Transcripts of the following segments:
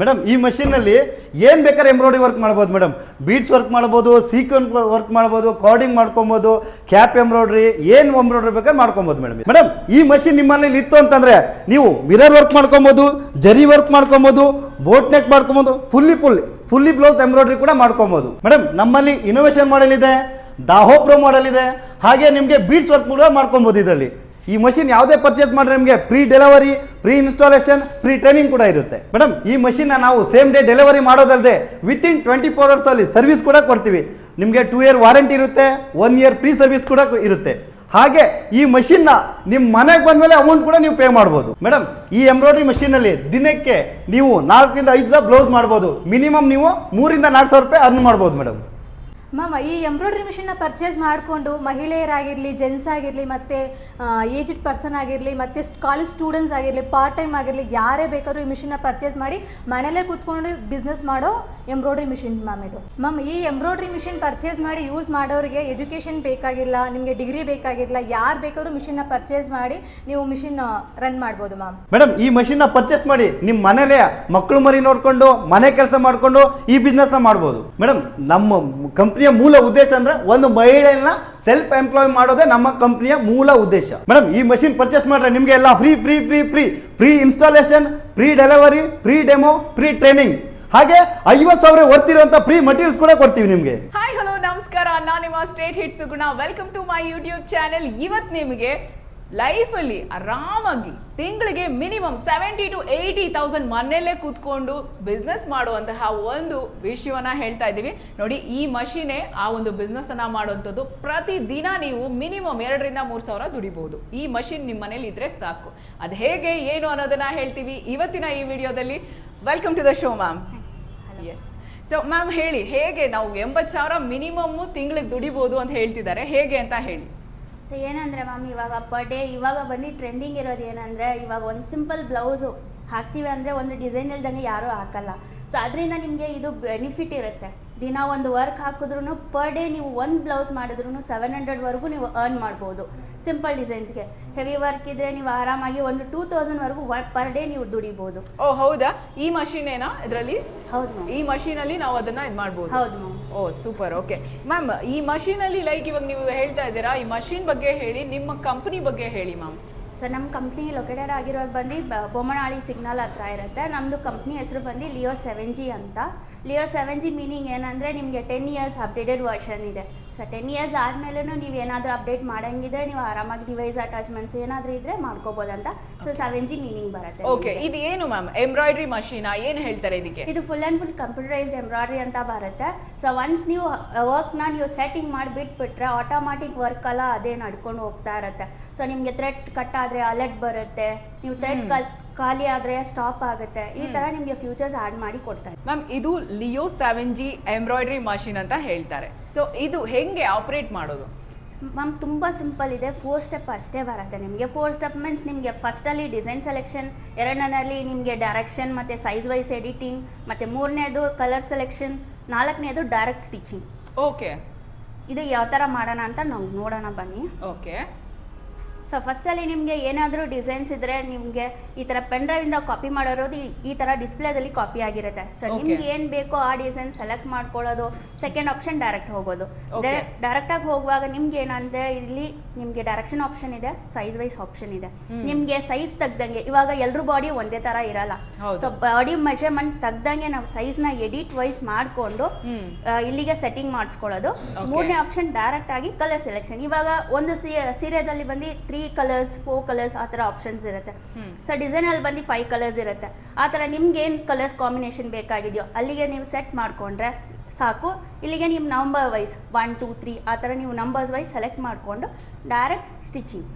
Madam ಈ ಮಷೀನಲ್ಲಿ ಏನು ಬೇಕಾದ್ರೆ ಎಂಬ್ರಾಯ್ಡ್ರಿ ವರ್ಕ್ ಮಾಡ್ಬೋದು ಮೇಡಮ್ ಬೀಡ್ಸ್ ವರ್ಕ್ ಮಾಡ್ಬೋದು ಸೀಕ್ವೆನ್ ವರ್ಕ್ ಮಾಡ್ಬೋದು ಕಾರ್ಡಿಂಗ್ ಮಾಡ್ಕೊಬೋದು ಕ್ಯಾಪ್ ಎಂಬ್ರಾಯ್ಡ್ರಿ ಏನು ಎಂಬ್ರಾಯ್ಡ್ರಿ ಬೇಕಾದ್ರೆ ಮಾಡ್ಕೊಬೋದು ಮೇಡಮ್ ಮೇಡಮ್ ಈ ಮಷಿನ್ ನಿಮ್ಮಲ್ಲಿ ಇತ್ತು ಅಂತಂದ್ರೆ ನೀವು ಮಿರರ್ ವರ್ಕ್ ಮಾಡ್ಕೊಬೋದು ಜರಿ ವರ್ಕ್ ಮಾಡ್ಕೊಬೋದು ಬೋಟ್ ನೆಕ್ ಮಾಡ್ಕೊಬೋದು fully full fully blouse embroidery ಕೂಡ ಮಾಡ್ಕೊಬೋದು. ಮೇಡಮ್ ನಮ್ಮಲ್ಲಿ ಇನೋವೇಷನ್ ಮಾಡೆಲ್ ಇದೆ ದಾಹೋ ಪ್ರೋ ಮಾಡೆಲ್ ಇದೆ, ಹಾಗೆ ನಿಮಗೆ ಬೀಡ್ಸ್ ವರ್ಕ್ ಕೂಡ ಮಾಡ್ಕೊಬೋದು ಇದರಲ್ಲಿ. ಈ ಮಷಿನ್ ಯಾವುದೇ ಪರ್ಚೇಸ್ ಮಾಡಿದ್ರೆ ನಿಮಗೆ free delivery free installation free training ಕೂಡ ಇರುತ್ತೆ. ಮೇಡಮ್ ಈ ಮಷಿನ್ನ ನಾವು ಸೇಮ್ ಡೇ ಡೆಲಿವರಿ ಮಾಡೋದಲ್ಲದೆ within twenty four hours ಅಲ್ಲಿ ಸರ್ವಿಸ್ ಕೂಡ ಕೊಡ್ತೀವಿ. ನಿಮಗೆ ಟೂ ಇಯರ್ ವಾರಂಟಿ ಇರುತ್ತೆ ಒನ್ ಇಯರ್ ಫ್ರೀ ಸರ್ವಿಸ್ ಕೂಡ ಇರುತ್ತೆ. ಹಾಗೆ ಈ ಮಷಿನ್ನ ನಿಮ್ಮ ಮನೆಗೆ ಬಂದಮೇಲೆ ಅಮೌಂಟ್ ಕೂಡ ನೀವು ಪೇ ಮಾಡ್ಬೋದು. ಮೇಡಮ್ ಈ ಎಂಬ್ರಾಯ್ಡ್ರಿ ಮಷೀನಲ್ಲಿ ದಿನಕ್ಕೆ ನೀವು ನಾಲ್ಕರಿಂದ ಐದು ಬ್ಲೌಸ್ ಮಾಡ್ಬೋದು. ಮಿನಿಮಮ್ ನೀವು ಮೂರಿಂದ ನಾಲ್ಕು ಸಾವಿರ ರೂಪಾಯಿ ಅರ್ನ್ ಮಾಡ್ಬೋದು ಮೇಡಮ್ ಮ್ಯಾಮ್ ಈ ಎಂಬ್ರಾಯ್ಡ್ರಿ ಮಿಷಿನ್ನ ಪರ್ಚೇಸ್ ಮಾಡಿಕೊಂಡು ಮಹಿಳೆಯರಾಗಿರಲಿ ಜೆಂಟ್ಸ್ ಆಗಿರಲಿ, ಮತ್ತು ಏಜ್ಡ್ ಪರ್ಸನ್ ಆಗಿರಲಿ, ಮತ್ತು ಕಾಲೇಜ್ ಸ್ಟೂಡೆಂಟ್ಸ್ ಆಗಿರಲಿ ಪಾರ್ಟ್ ಟೈಮ್ ಆಗಿರಲಿ, ಯಾರೇ ಬೇಕಾದರೂ ಈ ಮಿಷಿನ್ನ ಪರ್ಚೇಸ್ ಮಾಡಿ ಮನೇಲೇ ಕೂತ್ಕೊಂಡು ಬಿಸ್ನೆಸ್ ಮಾಡೋ ಎಂಬ್ರಾಯ್ಡ್ರಿ ಮಿಷಿನ್ ಮ್ಯಾಮ್ ಇದು. ಮ್ಯಾಮ್ ಈ ಎಂಬ್ರಾಯ್ಡ್ರಿ ಮಿಷಿನ್ ಪರ್ಚೇಸ್ ಮಾಡಿ ಯೂಸ್ ಮಾಡೋರಿಗೆ ಎಜುಕೇಷನ್ ಬೇಕಾಗಿಲ್ಲ, ನಿಮಗೆ ಡಿಗ್ರಿ ಬೇಕಾಗಿಲ್ಲ, ಯಾರು ಬೇಕಾದ್ರೂ ಮಿಷಿನ್ನ ಪರ್ಚೇಸ್ ಮಾಡಿ ನೀವು ಮಿಷಿನ್ ರನ್ ಮಾಡ್ಬೋದು ಮ್ಯಾಮ್ ಮೇಡಮ್, ಈ ಮಿಷಿನ್ನ ಪರ್ಚೇಸ್ ಮಾಡಿ ನಿಮ್ಮ ಮನೇಲೆ ಮಕ್ಕಳು ಮರಿ ನೋಡಿಕೊಂಡು, ಮನೆ ಕೆಲಸ ಮಾಡಿಕೊಂಡು ಈ ಬಿಸ್ನೆಸ್ನ ಮಾಡ್ಬೋದು. ಮೇಡಮ್, ನಮ್ಮ ಕಂಪ್ನಿಯ ಮೂಲ ಉದ್ದೇಶ ಅಂದ್ರೆ ಒಂದು ಮಹಿಳೆಯನ್ನ ಸೆಲ್ಫ್ ಎಂಪ್ಲಾಯ್ ಮಾಡೋದೇ ನಮ್ಮ ಕಂಪ್ನಿಯ ಮೂಲ ಉದ್ದೇಶ. ಮೇಡಮ್ ಈ ಮಷಿನ್ ಪರ್ಚೇಸ್ ಮಾಡ್ರೆ ನಿಮಗೆ ಎಲ್ಲ free free free free free installation free delivery free demo free training ಹಾಗೆ ಐವತ್ತು ಸಾವಿರ ವರ್ತಿರುವಂತ ಫ್ರೀ ಮಟೀರಿಯಲ್ಸ್ ಕೂಡ ಕೊಡ್ತೀವಿ ನಿಮಗೆ. ಹಾಯ್ ಹಲೋ ನಮಸ್ಕಾರ. ನಾನು ನಿಮ್ಮ straight hits Guna welcome to my YouTube channel ಇವತ್ತು ನಿಮಗೆ ಲೈಫಲ್ಲಿ ಆರಾಮಾಗಿ ತಿಂಗಳಿಗೆ minimum seventy to eighty thousand ಮನೆಯಲ್ಲೇ ಕೂತ್ಕೊಂಡು ಬಿಸ್ನೆಸ್ ಮಾಡುವಂತಹ ಒಂದು ವಿಷಯವನ್ನು ಹೇಳ್ತಾ ಇದ್ದೀವಿ. ನೋಡಿ ಈ ಮಷೀನೇ ಆ ಒಂದು ಬಿಸ್ನೆಸ್ಸನ್ನು ಮಾಡುವಂಥದ್ದು. ಪ್ರತಿದಿನ ನೀವು ಮಿನಿಮಮ್ ಎರಡರಿಂದ ಮೂರು ಸಾವಿರ ದುಡಿಬಹುದು ಈ ಮಷಿನ್ ನಿಮ್ಮ ಮನೇಲಿ ಇದ್ರೆ ಸಾಕು. ಅದು ಹೇಗೆ ಏನು ಅನ್ನೋದನ್ನ ಹೇಳ್ತೀವಿ ಇವತ್ತಿನ ಈ ವಿಡಿಯೋದಲ್ಲಿ. Welcome to the show ma'am yes so ma'am ಹೇಳಿ ಹೇಗೆ ನಾವು ಎಂಬತ್ತು ಸಾವಿರ ಮಿನಿಮಮ್ ತಿಂಗಳಿಗೆ ದುಡಿಬೋದು ಅಂತ ಹೇಳ್ತಿದ್ದಾರೆ. ಹೇಗೆ ಅಂತ ಹೇಳಿ. ಸೊ ಏನಂದರೆ ಮ್ಯಾಮ್ ಇವಾಗ ಪರ್ ಡೇ ಇವಾಗ ಬನ್ನಿ ಟ್ರೆಂಡಿಂಗ್ ಇರೋದು ಏನಂದರೆ ಇವಾಗ ಒಂದು ಸಿಂಪಲ್ ಬ್ಲೌಸು ಹಾಕ್ತೀವಿ ಅಂದರೆ ಒಂದು ಡಿಸೈನ್ ಇಲ್ದಂಗೆ ಯಾರೂ ಹಾಕಲ್ಲ. ಸೊ ಅದರಿಂದ ನಿಮಗೆ ಇದು ಬೆನಿಫಿಟ್ ಇರುತ್ತೆ. ದಿನ ಒಂದು ವರ್ಕ್ ಹಾಕಿದ್ರೂ ಪರ್ ಡೇ ನೀವು ಒಂದು ಬ್ಲೌಸ್ ಮಾಡಿದ್ರು ಸೆವೆನ್ ಹಂಡ್ರೆಡ್ವರೆಗೂ ನೀವು ಅರ್ನ್ ಮಾಡ್ಬೋದು. ಸಿಂಪಲ್ ಡಿಸೈನ್ಸ್ಗೆ ಹೆವಿ ವರ್ಕ್ ಇದ್ರೆ ನೀವು ಆರಾಮಾಗಿ ಒಂದು ಟೂ ತೌಸಂಡ್ವರೆಗೂ ವರ್ಗೂ ಪರ್ ಡೇ ನೀವು ದುಡಿಬೋದು. ಓ ಹೌದಾ? ಈ ಮಷೀನ್ ಏನಾ ಇದರಲ್ಲಿ? ಹೌದು ಈ ಈ ಮಷೀನಲ್ಲಿ ನಾವು ಅದನ್ನ ಇದು ಮಾಡ್ಬೋದು. ಹೌದು ma'am oh super okay ma'am ಈ ಮಷೀನಲ್ಲಿ ಲೈಕ್ ಇವಾಗ ನೀವು ಹೇಳ್ತಾ ಇದ್ದೀರಾ ಈ ಮಷೀನ್ ಬಗ್ಗೆ ಹೇಳಿ ನಿಮ್ಮ ಕಂಪನಿ ಬಗ್ಗೆ ಹೇಳಿ ಮ್ಯಾಮ್ ಸರ್, ನಮ್ಮ ಕಂಪ್ನಿ ಲೊಕೇಟೆಡ್ ಆಗಿರೋದು ಬಂದು ಬೊಮ್ಮನಹಳ್ಳಿ ಸಿಗ್ನಲ್ ಹತ್ರ ಇರುತ್ತೆ. ನಮ್ಮದು ಕಂಪ್ನಿ ಹೆಸರು ಬಂದು ಲಿಯೋ ಸೆವೆನ್ ಜಿ ಅಂತ. ಲಿಯೋ ಸೆವೆನ್ ಜಿ ಮೀನಿಂಗ್ ಏನಂದರೆ ನಿಮಗೆ ಟೆನ್ ಇಯರ್ಸ್ ಅಪ್ಡೇಟೆಡ್ ವರ್ಷನ್ ಇದೆ. ಸೊ ಟೆನ್ ಇಯರ್ಸ್ ಆದಮೇಲೂ ನೀವು ಏನಾದರೂ ಅಪ್ಡೇಟ್ ಮಾಡಂಗಿದ್ರೆ ನೀವು ಆರಾಮಾಗಿ ಡಿವೈಸ್ ಅಟ್ಯಾಚ್ಮೆಂಟ್ಸ್ ಏನಾದರೂ ಮಾಡ್ಕೋಬಹುದು ಮಾಡ್ಕೋಬೋದಂತ. ಸೊ ಸೆವೆನ್ ಜಿ ಮೀನಿಂಗ್ ಬರುತ್ತೆ ಓಕೆ. ಇದು ಏನು ಮ್ಯಾಮ್ ಎಂಬ್ರಾಯ್ಡ್ರಿ ಮಷೀನ್ ಏನು ಹೇಳ್ತಾರೆ ಇದಕ್ಕೆ? ಇದು full and full computerized embroidery ಅಂತ ಬರುತ್ತೆ. ಸೊ ಒನ್ಸ್ ನೀವು ವರ್ಕ್ನ ನೀವು ಸೆಟ್ಟಿಂಗ್ ಮಾಡಿ ಬಿಟ್ಬಿಟ್ರೆ ಆಟೋಮ್ಯಾಟಿಕ್ ವರ್ಕ್ ಎಲ್ಲ ಅದೇ ನಡ್ಕೊಂಡು ಹೋಗ್ತಾ ಇರುತ್ತೆ. ಸೊ ನಿಮಗೆ ಥ್ರೆಡ್ ಕಟ್ ಆದರೆ ಅಲರ್ಟ್ ಬರುತ್ತೆ. ನೀವು ಥ್ರೆಡ್ ಕಲ್ ಖಾಲಿ ಆದರೆ ಸ್ಟಾಪ್ ಆಗುತ್ತೆ. ಈ ಥರ ನಿಮಗೆ ಫ್ಯೂಚರ್ಸ್ ಆ್ಯಡ್ ಮಾಡಿ ಕೊಡ್ತಾರೆ ಮ್ಯಾಮ್ ಇದು Leo seven G embroidery machine ಅಂತ ಹೇಳ್ತಾರೆ. ಸೊ ಇದು ಹೆಂಗೆ ಆಪರೇಟ್ ಮಾಡೋದು? ಮ್ಯಾಮ್ ತುಂಬ ಸಿಂಪಲ್ ಇದೆ. ಫೋರ್ ಸ್ಟೆಪ್ ಅಷ್ಟೇ ಬರುತ್ತೆ ನಿಮಗೆ. ಫೋರ್ ಸ್ಟೆಪ್ ಮೀನ್ಸ್ ನಿಮಗೆ ಫಸ್ಟಲ್ಲಿ ಡಿಸೈನ್ ಸೆಲೆಕ್ಷನ್ ಎರಡನೇದಲ್ಲಿ ನಿಮಗೆ ಡೈರೆಕ್ಷನ್ ಮತ್ತು ಸೈಜ್ ವೈಸ್ ಎಡಿಟಿಂಗ್ ಮತ್ತು ಮೂರನೇದು ಕಲರ್ ಸೆಲೆಕ್ಷನ್ ನಾಲ್ಕನೇದು ಡೈರೆಕ್ಟ್ ಸ್ಟಿಚಿಂಗ್ ಓಕೆ ಇದು ಯಾವ ಥರ ಮಾಡೋಣ ಅಂತ ನಾವು ನೋಡೋಣ ಬನ್ನಿ. ಓಕೆ ಸೊ ಫಸ್ಟಲ್ಲಿ ನಿಮಗೆ ಏನಾದರೂ ಡಿಸೈನ್ಸ್ ಇದ್ದರೆ ನಿಮಗೆ ಈ ಥರ ಪೆನ್ ಡ್ರೈವಿಂದ ಕಾಪಿ ಮಾಡಿರೋದು ಈ- ಥರ ಡಿಸ್ಪ್ಲೇದಲ್ಲಿ ಕಾಪಿ ಆಗಿರುತ್ತೆ. ಸೊ. ನಿಮ್ಗೆ ಏನು ಬೇಕೋ ಆ ಡಿಸೈನ್ ಸೆಲೆಕ್ಟ್ ಮಾಡ್ಕೊಳ್ಳೋದು ಸೆಕೆಂಡ್ ಆಪ್ಷನ್ ಡೈರೆಕ್ಟ್ ಹೋಗೋದು. ಡೈರೆಕ್ಟಾಗಿ ಹೋಗುವಾಗ ನಿಮ್ಗೆ ಏನಂದ್ರೆ ಇಲ್ಲಿ ನಿಮಗೆ ಡೈರೆಕ್ಷನ್ ಆಪ್ಷನ್ ಇದೆ ಸೈಜ್ ವೈಸ್ ಆಪ್ಷನ್ ಇದೆ. ನಿಮಗೆ ಸೈಜ್ ತೆಗ್ದಂಗೆ ಇವಾಗ ಎಲ್ಲರೂ ಬಾಡಿ ಒಂದೇ ಥರ ಇರಲ್ಲ. ಸೊ ಬಾಡಿ ಮೆಷರ್ಮೆಂಟ್ ತೆಗ್ದಂಗೆ ನಾವು ಸೈಜ್ನ ಎಡಿಟ್ ವೈಸ್ ಮಾಡಿಕೊಂಡು ಇಲ್ಲಿಗೆ ಸೆಟ್ಟಿಂಗ್ ಮಾಡಿಸ್ಕೊಳ್ಳೋದು. ಮೂರನೇ ಆಪ್ಷನ್ ಡೈರೆಕ್ಟ್ ಆಗಿ ಕಲರ್ ಸೆಲೆಕ್ಷನ್ ಇವಾಗ ಒಂದು ಸೀರೆದಲ್ಲಿ ಬಂದು ತ್ರೀ ಕಲರ್ಸ್ ಫೋರ್ ಕಲರ್ಸ್ ಆ ಥರ ಆಪ್ಷನ್ಸ್ ಇರುತ್ತೆ. ಸೊ ಡಿಸೈನಲ್ಲಿ ಬಂದು ಫೈವ್ ಕಲರ್ಸ್ ಇರುತ್ತೆ. ಆ ಥರ ನಿಮ್ಗೆ ಏನು ಕಲರ್ಸ್ ಕಾಂಬಿನೇಷನ್ ಬೇಕಾಗಿದೆಯೋ ಅಲ್ಲಿಗೆ ನೀವು ಸೆಟ್ ಮಾಡಿಕೊಂಡ್ರೆ ಸಾಕು. ಇಲ್ಲಿಗೆ ನೀವು number wise one two three ಆ ಥರ ನೀವು ನಂಬರ್ಸ್ ವೈಸ್ ಸೆಲೆಕ್ಟ್ ಮಾಡಿಕೊಂಡು direct stitching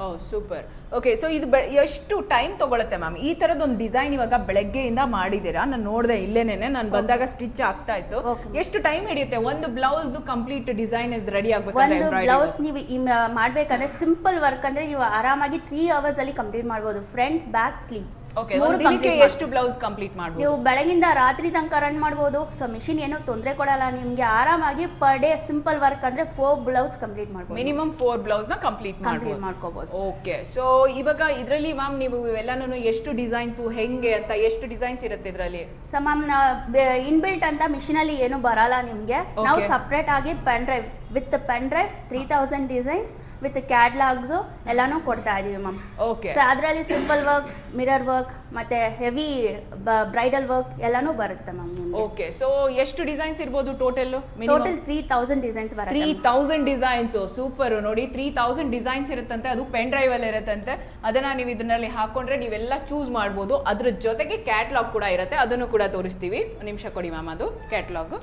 oh super. Okay so ಇದು ಬೆ- ಎಷ್ಟು ಟೈಮ್ ತಗೊಳುತ್ತೆ ಮ್ಯಾಮ್ ಈ ತರದೊಂದು ಡಿಸೈನ್ ಇವಾಗ ಬೆಳಗ್ಗೆಯಿಂದ ಮಾಡಿದ್ದೀರಾ? ನಾನು ನೋಡಿದೆ ಇಲ್ಲೇನೆ ನಾನು ಬಂದಾಗ ಸ್ಟಿಚ್ ಆಗ್ತಾ ಇತ್ತು. ಎಷ್ಟು ಟೈಮ್ ಹಿಡಿಯುತ್ತೆ? ಒಂದು ಬ್ಲೌಸ್ ಕಂಪ್ಲೀಟ್ ಡಿಸೈನ್ ರೆಡಿ ಆಗ್ಬೇಕು ಒಂದು ಬ್ಲೌಸ್ ನೀವು ಮಾಡ್ಬೇಕಂದ್ರೆ ಸಿಂಪಲ್ ವರ್ಕ್ ಅಂದ್ರೆ ನೀವು ಆರಾಮಾಗಿ ತ್ರೀ ಅವರ್ಸಲ್ಲಿ ಕಂಪ್ಲೀಟ್ ಮಾಡ್ಬೋದು. ಫ್ರಂಟ್ ಬ್ಯಾಕ್ ಸ್ಲೀವ್ ಓಕೆ ಮೂರು ದಿನಕ್ಕೆ complete ಎಷ್ಟು ಬ್ಲೌಸ್ ಕಂಪ್ಲೀಟ್ ಮಾಡ್ಬೋದು? ನೀವು ಬೆಳಗಿಂದ ರಾತ್ರಿ ತನಕ ರನ್ ಮಾಡಬಹುದು ಸೊ ಮಿಷಿನ್ ಏನು ತೊಂದರೆ ಕೊಡಲ್ಲ. ನಿಮಗೆ ಆರಾಮಾಗಿ ಪರ್ ಡೇ ಸಿಂಪಲ್ ವರ್ಕ್ ಅಂದ್ರೆ ಫೋರ್ ಬ್ಲೌಸ್ ಕಂಪ್ಲೀಟ್ ಮಾಡಬಹುದು ಮಿನಿಮಮ್ ಫೋರ್ ಬ್ಲೌಸ್ನ ಕಂಪ್ಲೀಟ್ ಕಂಪ್ಲೀಟ್ ಮಾಡ್ಬೋದು. ಮಾಡ್ಕೋಬಹುದು ಓಕೆ ಸೊ ಇವಾಗ ಇದರಲ್ಲಿ ಮ್ಯಾಮ್ ನೀವು ಇವೆಲ್ಲಾನು ಎಷ್ಟು ಡಿಸೈನ್ಸ್ ಹೆಂಗೆ ಅಂತ ಎಷ್ಟು ಡಿಸೈನ್ಸ್ ಇರುತ್ತೆ ಇದರಲ್ಲಿ? ಸೊ ಮ್ಯಾಮ್ ಇನ್ಬಿಲ್ಟ್ ಅಂತ ಮಿಷಿನ್ ಅಲ್ಲಿ ಏನು ಬರಲ್ಲ ನಿಮ್ಗೆ. Okay. ನಾವು ಸಪ್ರೇಟ್ ಆಗಿ pen drive with pen drive three thousand designs with catalogues ಎಲ್ಲಾನು ಕೊಡ್ತಾ ಇದೀವಿ ಮ್ಯಾಮ್ ಓಕೆ ಸೊ ಅದರಲ್ಲಿ ಸಿಂಪಲ್ ವರ್ಕ್ ಮಿರರ್ ವರ್ಕ್ ಮತ್ತೆ ಹೆವಿ ಬ್ರೈಡಲ್ ವರ್ಕ್ ಎಲ್ಲಾನು ಬರುತ್ತೆ ಮ್ಯಾಮ್ ಓಕೆ ಸೊ ಎಷ್ಟು ಡಿಸೈನ್ಸ್ ಇರ್ಬೋದು total total three thousand designs three ಬರುತ್ತೆ ತೌಸಂಡ್ ಡಿಸೈನ್ಸ್ ಸೂಪರ್ ನೋಡಿ ತ್ರೀ ತೌಸಂಡ್ ಡಿಸೈನ್ಸ್ ಇರುತ್ತಂತೆ ಅದು ಪೆನ್ ಡ್ರೈವ್ ಅಲ್ಲಿ ಇರುತ್ತಂತೆ. ಅದನ್ನ ನೀವು ಇದರಲ್ಲಿ ಹಾಕೊಂಡ್ರೆ ನೀವೆಲ್ಲ ಚೂಸ್ ಮಾಡ್ಬೋದು. ಅದ್ರ ಜೊತೆಗೆ ಕ್ಯಾಟ್ಲಾಗ್ ಕೂಡ ಇರುತ್ತೆ ಅದನ್ನು ಕೂಡ ತೋರಿಸ್ತೀವಿ. ನಿಮಿಷ ಕೊಡಿ ಮ್ಯಾಮ್ ಅದು ಕ್ಯಾಟ್ಲಾಗ್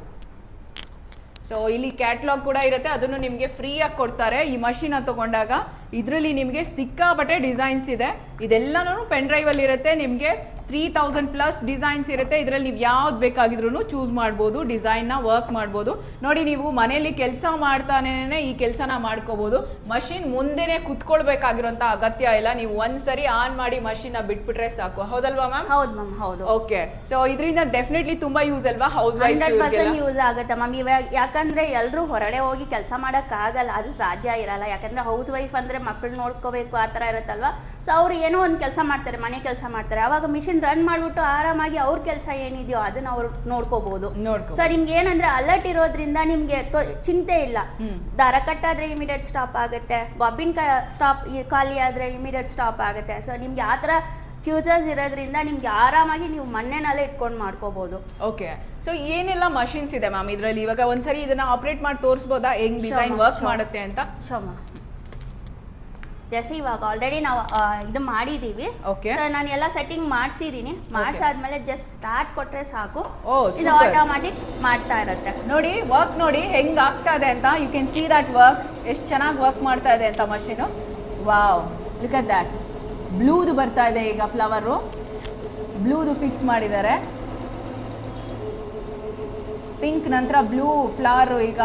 ಸೊ ಇಲ್ಲಿ ಕ್ಯಾಟ್ಲಾಗ್ ಕೂಡ ಇರುತ್ತೆ. ಅದನ್ನು ನಿಮಗೆ ಫ್ರೀಯಾಗಿ ಕೊಡ್ತಾರೆ. ಈ ಮಷಿನ ತಗೊಂಡಾಗ ಇದರಲ್ಲಿ ನಿಮಗೆ ಸಿಕ್ಕಾಪಟ್ಟೆ ಡಿಸೈನ್ಸ್ ಇದೆ. ಇದೆಲ್ಲನೂ ಪೆನ್ ಡ್ರೈವಲ್ಲಿ ಇರುತ್ತೆ ನಿಮಗೆ ತ್ರೀ ತೌಸಂಡ್ ಪ್ಲಸ್ ಡಿಸೈನ್ಸ್ ಇರುತ್ತೆ. ಇದರಲ್ಲಿ ನೀವು ಯಾವ್ದು ಬೇಕಾಗಿದ್ರು ಚೂಸ್ ಮಾಡ್ಬೋದು ಡಿಸೈನ್ನ ವರ್ಕ್ ಮಾಡ್ಬೋದು. ನೋಡಿ ನೀವು ಮನೆಯಲ್ಲಿ ಕೆಲಸ ಮಾಡ್ತಾನೆ ಈ ಕೆಲಸನ ಮಾಡ್ಕೋಬಹುದು ಮಷಿನ್ ಮುಂದೆನೆ ಕುತ್ಕೊಳ್ಬೇಕಾಗಿರೋಂಥ ಅಗತ್ಯ ಇಲ್ಲ. ನೀವು ಒಂದ್ಸರಿ ಆನ್ ಮಾಡಿ ಮಷಿನ್ನ ಬಿಟ್ಬಿಟ್ರೆ ಸಾಕು. ಹೌದಲ್ವಾ ಮ್ಯಾಮ್ ಹೌದು ಮ್ಯಾಮ್ ಹೌದು. ಓಕೆ ಸೊ ಇದರಿಂದ ಡೆಫಿನೆಟ್ಲಿ ತುಂಬಾ ಯೂಸ್ ಅಲ್ವಾ? House hundred percent wife use ಆಗುತ್ತೆ ಮ್ಯಾಮ್ ಇವಾಗ ಯಾಕಂದ್ರೆ ಎಲ್ಲರೂ ಹೊರಗಡೆ ಹೋಗಿ ಕೆಲಸ ಆಗಲ್ಲ ಅದು ಸಾಧ್ಯ ಇರಲ್ಲ. ಯಾಕಂದ್ರೆ ಹೌಸ್ ವೈಫ್ ಅಂದ್ರೆ ಮಕ್ಕಳು ನೋಡ್ಕೋಬೇಕು ಆ ಥರ ಇರುತ್ತಲ್ವಾ? ಸೊ ಅವ್ರು ಏನೋ ಒಂದು ಕೆಲಸ ಮಾಡ್ತಾರೆ ಮನೆ ಕೆಲಸ ಮಾಡ್ತಾರೆ. ಅವಾಗ ಮಿಷಿನ್ ರನ್ ಮಾಡ್ಬಿಟ್ಟು ಆರಾಮಾಗಿ ಅವ್ರ ಕೆಲಸ ಏನಿದೆಯೋ ಅದನ್ನ ಅವ್ರು ನೋಡ್ಕೋಬಹುದು ಸರ್ ನಿಮ್ಗೆ ಏನಂದ್ರೆ ಅಲರ್ಟ್ ಇರೋದ್ರಿಂದ ನಿಮ್ಗೆ ಚಿಂತೆ ಇಲ್ಲ. ದರ ದಾರ ಕಟ್ಟಾದ್ರೆ ಇಮಿಡಿಯೇಟ್ ಸ್ಟಾಪ್ ಆಗುತ್ತೆ. ಬಾಬಿನ್ ಸ್ಟಾಪ್ ಖಾಲಿ ಆದ್ರೆ ಇಮಿಡಿಯೇಟ್ ಸ್ಟಾಪ್ ಆಗುತ್ತೆ. ಸೊ ನಿಮ್ಗೆ ಆ ಥರ ಫ್ಯೂಚರ್ಸ್ ಇರೋದ್ರಿಂದ ನಿಮ್ಗೆ ಆರಾಮಾಗಿ ನೀವು ಮಣ್ಣೆನಲ್ಲೇ ಇಟ್ಕೊಂಡು ಮಾಡ್ಕೋಬಹುದು ಓಕೆ ಸೊ ಏನೆಲ್ಲ ಮಷಿನ್ಸ್ ಇದೆ ಮ್ಯಾಮ್ ಇದರಲ್ಲಿ? ಇವಾಗ ಒಂದ್ಸರಿ ಇದನ್ನ ಆಪರೇಟ್ ಮಾಡಿ ತೋರಿಸ್ಬೋದಾ? ಹೆಂಗ್ ಡಿಸೈನ್ ವರ್ಕ್ ಮಾಡುತ್ತೆ ಅಂತ? ಶೋಮ ಜಸ್ಟ್ ಇವಾಗ ಆಲ್ರೆಡಿ ನಾವು ಇದು ಮಾಡಿದೀವಿ. ಓಕೆ ನಾನು ಎಲ್ಲ ಸೆಟ್ಟಿಂಗ್ ಮಾಡಿಸಿದೀನಿ. ಮಾಡಿಸಾದ್ಮೇಲೆ ಜಸ್ಟ್ ಸ್ಟಾರ್ಟ್ ಕೊಟ್ರೆ ಸಾಕು. ಓ ಇದು. ಆಟೋಮ್ಯಾಟಿಕ್ ಮಾಡ್ತಾ ಇರುತ್ತೆ. ನೋಡಿ ವರ್ಕ್ ನೋಡಿ ಹೆಂಗ್ ಆಗ್ತಾ ಇದೆ ಅಂತ. You can see that work ಎಷ್ಟು ಚೆನ್ನಾಗಿ ವರ್ಕ್ ಮಾಡ್ತಾ ಇದೆ ಅಂತ machine wow look at that ಬ್ಲೂದು ಬರ್ತಾ ಇದೆ ಈಗ ಫ್ಲವರು ಬ್ಲೂದು ಫಿಕ್ಸ್ ಮಾಡಿದ್ದಾರೆ. ಪಿಂಕ್ ನಂತರ ಬ್ಲೂ ಫ್ಲವರ್ ಈಗ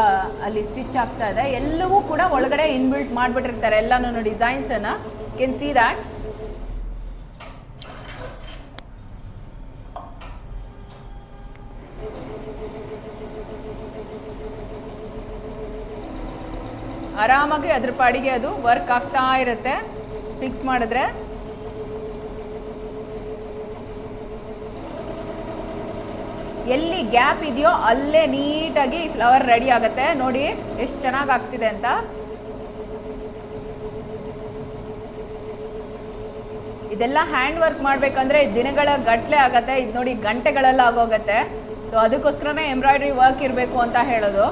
ಅಲ್ಲಿ ಸ್ಟಿಚ್ ಆಗ್ತಾ ಇದೆ. ಎಲ್ಲವೂ ಕೂಡ ಒಳಗಡೆ ಇನ್ಬಿಲ್ಟ್ ಮಾಡಿಬಿಟ್ಟಿರ್ತಾರೆ. ಎಲ್ಲನೂ ಡಿಸೈನ್ಸ್ ಅನ್ನ. ಕೆನ್ ಸಿ ದ್ಯಾಟ್ ಆರಾಮಾಗಿ ಅದ್ರ ಪಾಡಿಗೆ ಅದು ವರ್ಕ್ ಆಗ್ತಾ ಇರುತ್ತೆ. ಫಿಕ್ಸ್ ಮಾಡಿದ್ರೆ. ಎಲ್ಲಿ ಗ್ಯಾಪ್ ಇದೆಯೋ ಅಲ್ಲೇ ನೀಟಾಗಿ ಫ್ಲವರ್ ರೆಡಿ ಆಗುತ್ತೆ. ನೋಡಿ, ಎಷ್ಟು ಚೆನ್ನಾಗಿ ಆಗ್ತಿದೆ ಅಂತ. ಇದೆಲ್ಲ ಹ್ಯಾಂಡ್ ವರ್ಕ್ ಮಾಡ್ಬೇಕಂದ್ರೆ ದಿನಗಳ ಗಟ್ಲೆ ಆಗತ್ತೆ. ಇದು ನೋಡಿ ಗಂಟೆಗಳೆಲ್ಲ ಆಗೋಗತ್ತೆ. ಸೊ ಅದಕ್ಕೋಸ್ಕರನೇ ಎಂಬ್ರಾಯ್ಡ್ರಿ ವರ್ಕ್ ಇರಬೇಕು ಅಂತ ಹೇಳೋದು.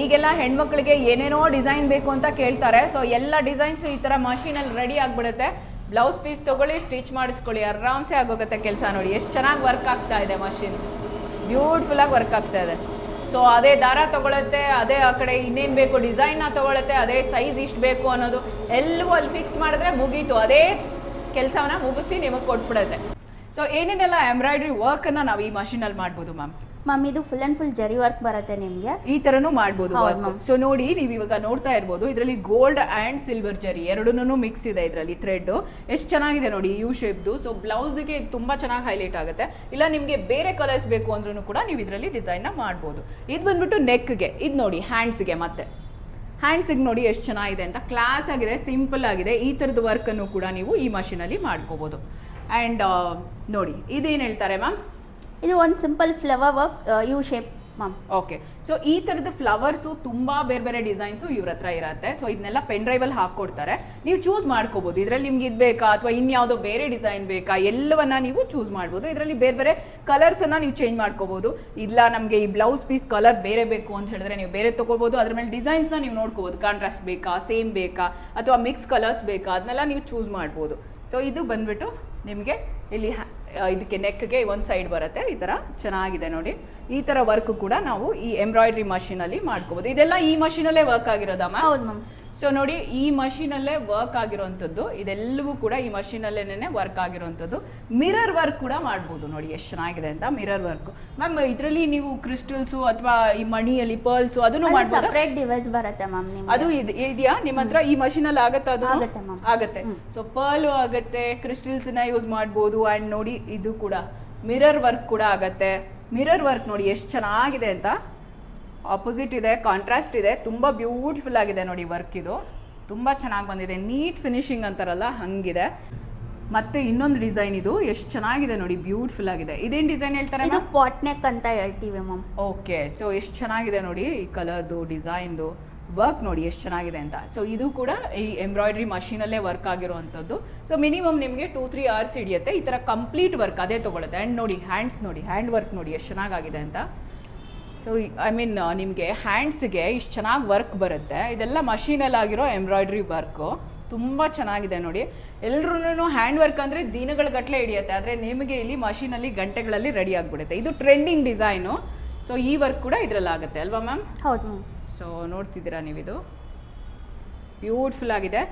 ಈಗೆಲ್ಲ ಹೆಣ್ಮಕ್ಳಿಗೆ ಏನೇನೋ ಡಿಸೈನ್ ಬೇಕು ಅಂತ ಕೇಳ್ತಾರೆ. ಸೊ ಎಲ್ಲ ಡಿಸೈನ್ಸ್ ಈ ಥರ ಮಷೀನಲ್ಲಿ ರೆಡಿ ಆಗಿಬಿಡುತ್ತೆ. ಬ್ಲೌಸ್ ಪೀಸ್ ತೊಗೊಳ್ಳಿ, ಸ್ಟಿಚ್ ಮಾಡಿಸ್ಕೊಳ್ಳಿ. ಆರಾಮ್ಸೆ ಆಗೋಗುತ್ತೆ ಕೆಲಸ ನೋಡಿ. ಎಷ್ಟು ಚೆನ್ನಾಗಿ ವರ್ಕ್ ಆಗ್ತಾ ಇದೆ ಮಷಿನ್ ಬ್ಯೂಟಿಫುಲ್ಲಾಗಿ ವರ್ಕ್ ಆಗ್ತಾ ಇದೆ. ಸೊ ಅದೇ ದಾರ ತೊಗೊಳತ್ತೆ, ಅದೇ ಆ ಕಡೆ ಇನ್ನೇನು ಬೇಕು ಡಿಸೈನ್ನ ತೊಗೊಳತ್ತೆ, ಅದೇ ಸೈಜ್ ಇಷ್ಟು ಬೇಕು ಅನ್ನೋದು ಎಲ್ಲವೂ ಅಲ್ಲಿ ಫಿಕ್ಸ್ ಮಾಡಿದ್ರೆ ಮುಗೀತು. ಅದೇ ಕೆಲಸವನ್ನ ಮುಗಿಸಿ ನಿಮಗೆ ಕೊಟ್ಬಿಡುತ್ತೆ. ಸೊ ಏನೇನೆಲ್ಲ ಎಂಬ್ರಾಯ್ಡ್ರಿ ವರ್ಕನ್ನು ನಾವು ಈ ಮಷಿನಲ್ಲಿ ಮಾಡ್ಬೋದು ಮ್ಯಾಮ್? ಮ್ಯಾಮ್ ಇದು full and full zari work ಬರುತ್ತೆ ನಿಮಗೆ. ಈ ತರನು ಮಾಡಬಹುದು ಸೊ ನೋಡಿ ನೀವು ಇವಾಗ ನೋಡ್ತಾ ಇರ್ಬೋದು ಇದರಲ್ಲಿ ಗೋಲ್ಡ್ ಅಂಡ್ ಸಿಲ್ವರ್ ಜರಿ ಎರಡನ್ನೂ ಮಿಕ್ಸ್ ಇದೆ ಇದರಲ್ಲಿ ಥ್ರೆಡ್ ಎಷ್ಟು ಚೆನ್ನಾಗಿದೆ ನೋಡಿ ಯು ಶೇಪ್ದು ಸೊ ಬ್ಲೌಸ್ಗೆ ತುಂಬಾ ಚೆನ್ನಾಗಿ ಹೈಲೈಟ್ ಆಗುತ್ತೆ. ಇಲ್ಲ ನಿಮಗೆ ಬೇರೆ ಕಲರ್ಸ್ ಬೇಕು ಅಂದ್ರೂ ಕೂಡ ನೀವು ಇದರಲ್ಲಿ ನ ಮಾಡ್ಬೋದು. ಇದು ಬಂದ್ಬಿಟ್ಟು ನೆಕ್ಗೆ ಇದು ನೋಡಿ ಹ್ಯಾಂಡ್ಸ್ಗೆ ಮತ್ತೆ. ಹ್ಯಾಂಡ್ಸಿಗೆ ನೋಡಿ ಎಷ್ಟು ಚೆನ್ನಾಗಿದೆ ಅಂತ. ಕ್ಲಾಸ್ ಆಗಿದೆ ಸಿಂಪಲ್ ಆಗಿದೆ. ಈ ಥರದ ವರ್ಕನ್ನು ಕೂಡ ನೀವು ಈ ಮಷಿನಲ್ಲಿ ಮಾಡ್ಕೋಬೋದು. ಆ್ಯಂಡ್ ನೋಡಿ ಇದೇನು ಹೇಳ್ತಾರೆ ಮ್ಯಾಮ್ ಇದು ಒಂದು simple flower work U shape ma'am okay so ಈ ಥರದ ಫ್ಲವರ್ಸು ತುಂಬ ಬೇರೆ ಬೇರೆ ಡಿಸೈನ್ಸು ಇವ್ರ ಹತ್ರ ಇರುತ್ತೆ. ಸೊ ಇದನ್ನೆಲ್ಲ ಪೆನ್ ಡ್ರೈವಲ್ಲಿ ಹಾಕ್ಕೊಡ್ತಾರೆ. ನೀವು ಚೂಸ್ ಮಾಡ್ಕೋಬೋದು. ಇದರಲ್ಲಿ ನಿಮ್ಗೆ ಇದು ಬೇಕಾ ಅಥವಾ ಇನ್ಯಾವುದೋ ಬೇರೆ ಡಿಸೈನ್ ಬೇಕಾ ಎಲ್ಲವನ್ನ ನೀವು ಚೂಸ್ ಮಾಡ್ಬೋದು. ಇದರಲ್ಲಿ ಬೇರೆ ಬೇರೆ ಕಲರ್ಸನ್ನು ನೀವು ಚೇಂಜ್ ಮಾಡ್ಕೋಬೋದು. ಇಲ್ಲ ನಮಗೆ ಈ ಬ್ಲೌಸ್ ಪೀಸ್ ಕಲರ್ ಬೇರೆ ಬೇಕು ಅಂತ ಹೇಳಿದ್ರೆ ನೀವು ಬೇರೆ ತೊಗೋಬೋದು. ಅದ್ರ ಮೇಲೆ ಡಿಸೈನ್ಸ್ನ ನೀವು ನೋಡ್ಕೋಬೋದು. ಕಾಂಟ್ರಾಸ್ಟ್ ಬೇಕಾ ಸೇಮ್ ಬೇಕಾ ಅಥವಾ ಮಿಕ್ಸ್ ಕಲರ್ಸ್ ಬೇಕಾ ಅದನ್ನೆಲ್ಲ ನೀವು ಚೂಸ್ ಮಾಡ್ಬೋದು. ಸೊ ಇದು ಬಂದ್ಬಿಟ್ಟು ನಿಮಗೆ ಇಲ್ಲಿ ಇದಕ್ಕೆ ನೆಕ್ಗೆ ಒಂದು ಸೈಡ್ ಬರುತ್ತೆ. ಈ ಥರ ಚೆನ್ನಾಗಿದೆ ನೋಡಿ. ಈ ಥರ ವರ್ಕ್ ಕೂಡ ನಾವು ಈ ಎಂಬ್ರಾಯ್ಡ್ರಿ ಮಷೀನಲ್ಲಿ ಮಾಡ್ಕೋಬೋದು. ಇದೆಲ್ಲ ಈ ಮಷೀನಲ್ಲೇ ವರ್ಕ್ ಆಗಿರೋದಮ್ಮ ಹೌದು ಮ್ಯಾಮ್ ಸೊ ನೋಡಿ ಈ ಮಷೀನಲ್ಲೇ ವರ್ಕ್ ಆಗಿರುವಂಥದ್ದು ಇದೆಲ್ಲವೂ ಕೂಡ ಈ ಮಷೀನಲ್ಲೇನೆ ವರ್ಕ್ ಆಗಿರುವಂಥದ್ದು. ಮಿರರ್ ವರ್ಕ್ ಕೂಡ ಮಾಡ್ಬೋದು. ನೋಡಿ ಎಷ್ಟು ಚೆನ್ನಾಗಿದೆ ಅಂತ ಮಿರರ್ ವರ್ಕ್ ಮ್ಯಾಮ್ ಇದರಲ್ಲಿ ನೀವು ಕ್ರಿಸ್ಟಲ್ಸು ಅಥವಾ ಈ ಮಣಿಯಲ್ಲಿ ಪರ್ಲ್ಸು ಅದನ್ನು ಮಾಡ್ಬೋದು? ಸಪ್ರೇಟ್ ಡಿವೈಸ್ ಬರುತ್ತೆ ಮ್ಯಾಮ್ ಅದು ಇದ್- ಇದೆಯಾ? ನಿಮ್ಮ ಹತ್ರ ಈ ಮಷೀನ್ ಅಲ್ಲಿ ಆಗತ್ತಾ ಅದು ಆಗತ್ತೆ ma'am. ಆಗತ್ತೆ. ಸೊ ಪರ್ಲ್ ಆಗತ್ತೆ ಕ್ರಿಸ್ಟಲ್ಸ್ನ ಯೂಸ್ ಮಾಡ್ಬೋದು ಅಂಡ್ ನೋಡಿ ಇದು ಕೂಡ ಮಿರರ್ ವರ್ಕ್ ಕೂಡ ಆಗತ್ತೆ. ಮಿರರ್ ವರ್ಕ್ ನೋಡಿ ಎಷ್ಟು ಚೆನ್ನಾಗಿದೆ ಅಂತ ಆಪೋಸಿಟ್ ಇದೆ ಕಾಂಟ್ರಾಸ್ಟ್ ಇದೆ ತುಂಬ ಬ್ಯೂಟಿಫುಲ್ ಆಗಿದೆ ನೋಡಿ ವರ್ಕ್ ಇದು. ತುಂಬ ಚೆನ್ನಾಗಿ ಬಂದಿದೆ ನೀಟ್ ಫಿನಿಶಿಂಗ್ ಅಂತಾರಲ್ಲ ಹಂಗಿದೆ. ಮತ್ತೆ ಇನ್ನೊಂದು ಡಿಸೈನ್ ಇದು ಎಷ್ಟು ಚೆನ್ನಾಗಿದೆ ನೋಡಿ ಬ್ಯೂಟಿಫುಲ್ ಆಗಿದೆ. ಇದೇನು ಡಿಸೈನ್ ಹೇಳ್ತಾರೆ ಇದು ಪಾಟ್ನೆಕ್ ಅಂತ ಹೇಳ್ತೀವಿ ಮ್ಯಾಮ್ ಓಕೆ ಸೊ ಎಷ್ಟು ಚೆನ್ನಾಗಿದೆ ನೋಡಿ ಈ ಕಲರ್ದು ಡಿಸೈನ್ದು ವರ್ಕ್ ನೋಡಿ ಎಷ್ಟು ಚೆನ್ನಾಗಿದೆ ಅಂತ. ಸೊ ಇದು ಕೂಡ ಈ ಎಂಬ್ರಾಯ್ಡ್ರಿ ಮಷೀನಲ್ಲೇ ವರ್ಕ್ ಆಗಿರುವಂಥದ್ದು. ಸೊ ಮಿನಿಮಮ್ ನಿಮಗೆ ಟೂ ತ್ರೀ ಅವರ್ಸ್ ಹಿಡಿಯುತ್ತೆ. ಈ ಥರ ಕಂಪ್ಲೀಟ್ ವರ್ಕ್ ಅದೇ ತೊಗೊಳುತ್ತೆ. ಆ್ಯಂಡ್ ನೋಡಿ ಹ್ಯಾಂಡ್ಸ್ ನೋಡಿ ಹ್ಯಾಂಡ್ ವರ್ಕ್ ನೋಡಿ ಎಷ್ಟು ಚೆನ್ನಾಗಿದೆ ಅಂತ. ಸೊ ಐ ಮೀನ್ ನಿಮಗೆ ಹ್ಯಾಂಡ್ಸ್ಗೆ ಇಷ್ಟು ಚೆನ್ನಾಗಿ ವರ್ಕ್ ಬರುತ್ತೆ. ಇದೆಲ್ಲ ಮಷೀನಲ್ಲಿ ಆಗಿರೋ ಎಂಬ್ರಾಯ್ಡ್ರಿ ವರ್ಕು ತುಂಬ ಚೆನ್ನಾಗಿದೆ ನೋಡಿ. ಎಲ್ರೂ ಹ್ಯಾಂಡ್ ವರ್ಕ್ ಅಂದರೆ ದಿನಗಳ ಗಟ್ಟಲೆ ಹಿಡಿಯುತ್ತೆ. ಆದರೆ ನಿಮಗೆ ಇಲ್ಲಿ ಮಷೀನಲ್ಲಿ ಗಂಟೆಗಳಲ್ಲಿ ರೆಡಿ ಆಗಿಬಿಡುತ್ತೆ. ಇದು ಟ್ರೆಂಡಿಂಗ್ ಡಿಸೈನು ಸೊ ಈ ವರ್ಕ್ ಕೂಡ ಇದರಲ್ಲಿ ಆಗುತ್ತೆ. ಅಲ್ವಾ ಮ್ಯಾಮ್ ಹೌದು ಮ್ಯಾಮ್ ಸೊ ನೋಡ್ತಿದ್ದೀರಾ ನೀವಿದು? ಬ್ಯೂಟಿಫುಲ್ ಆಗಿದೆ.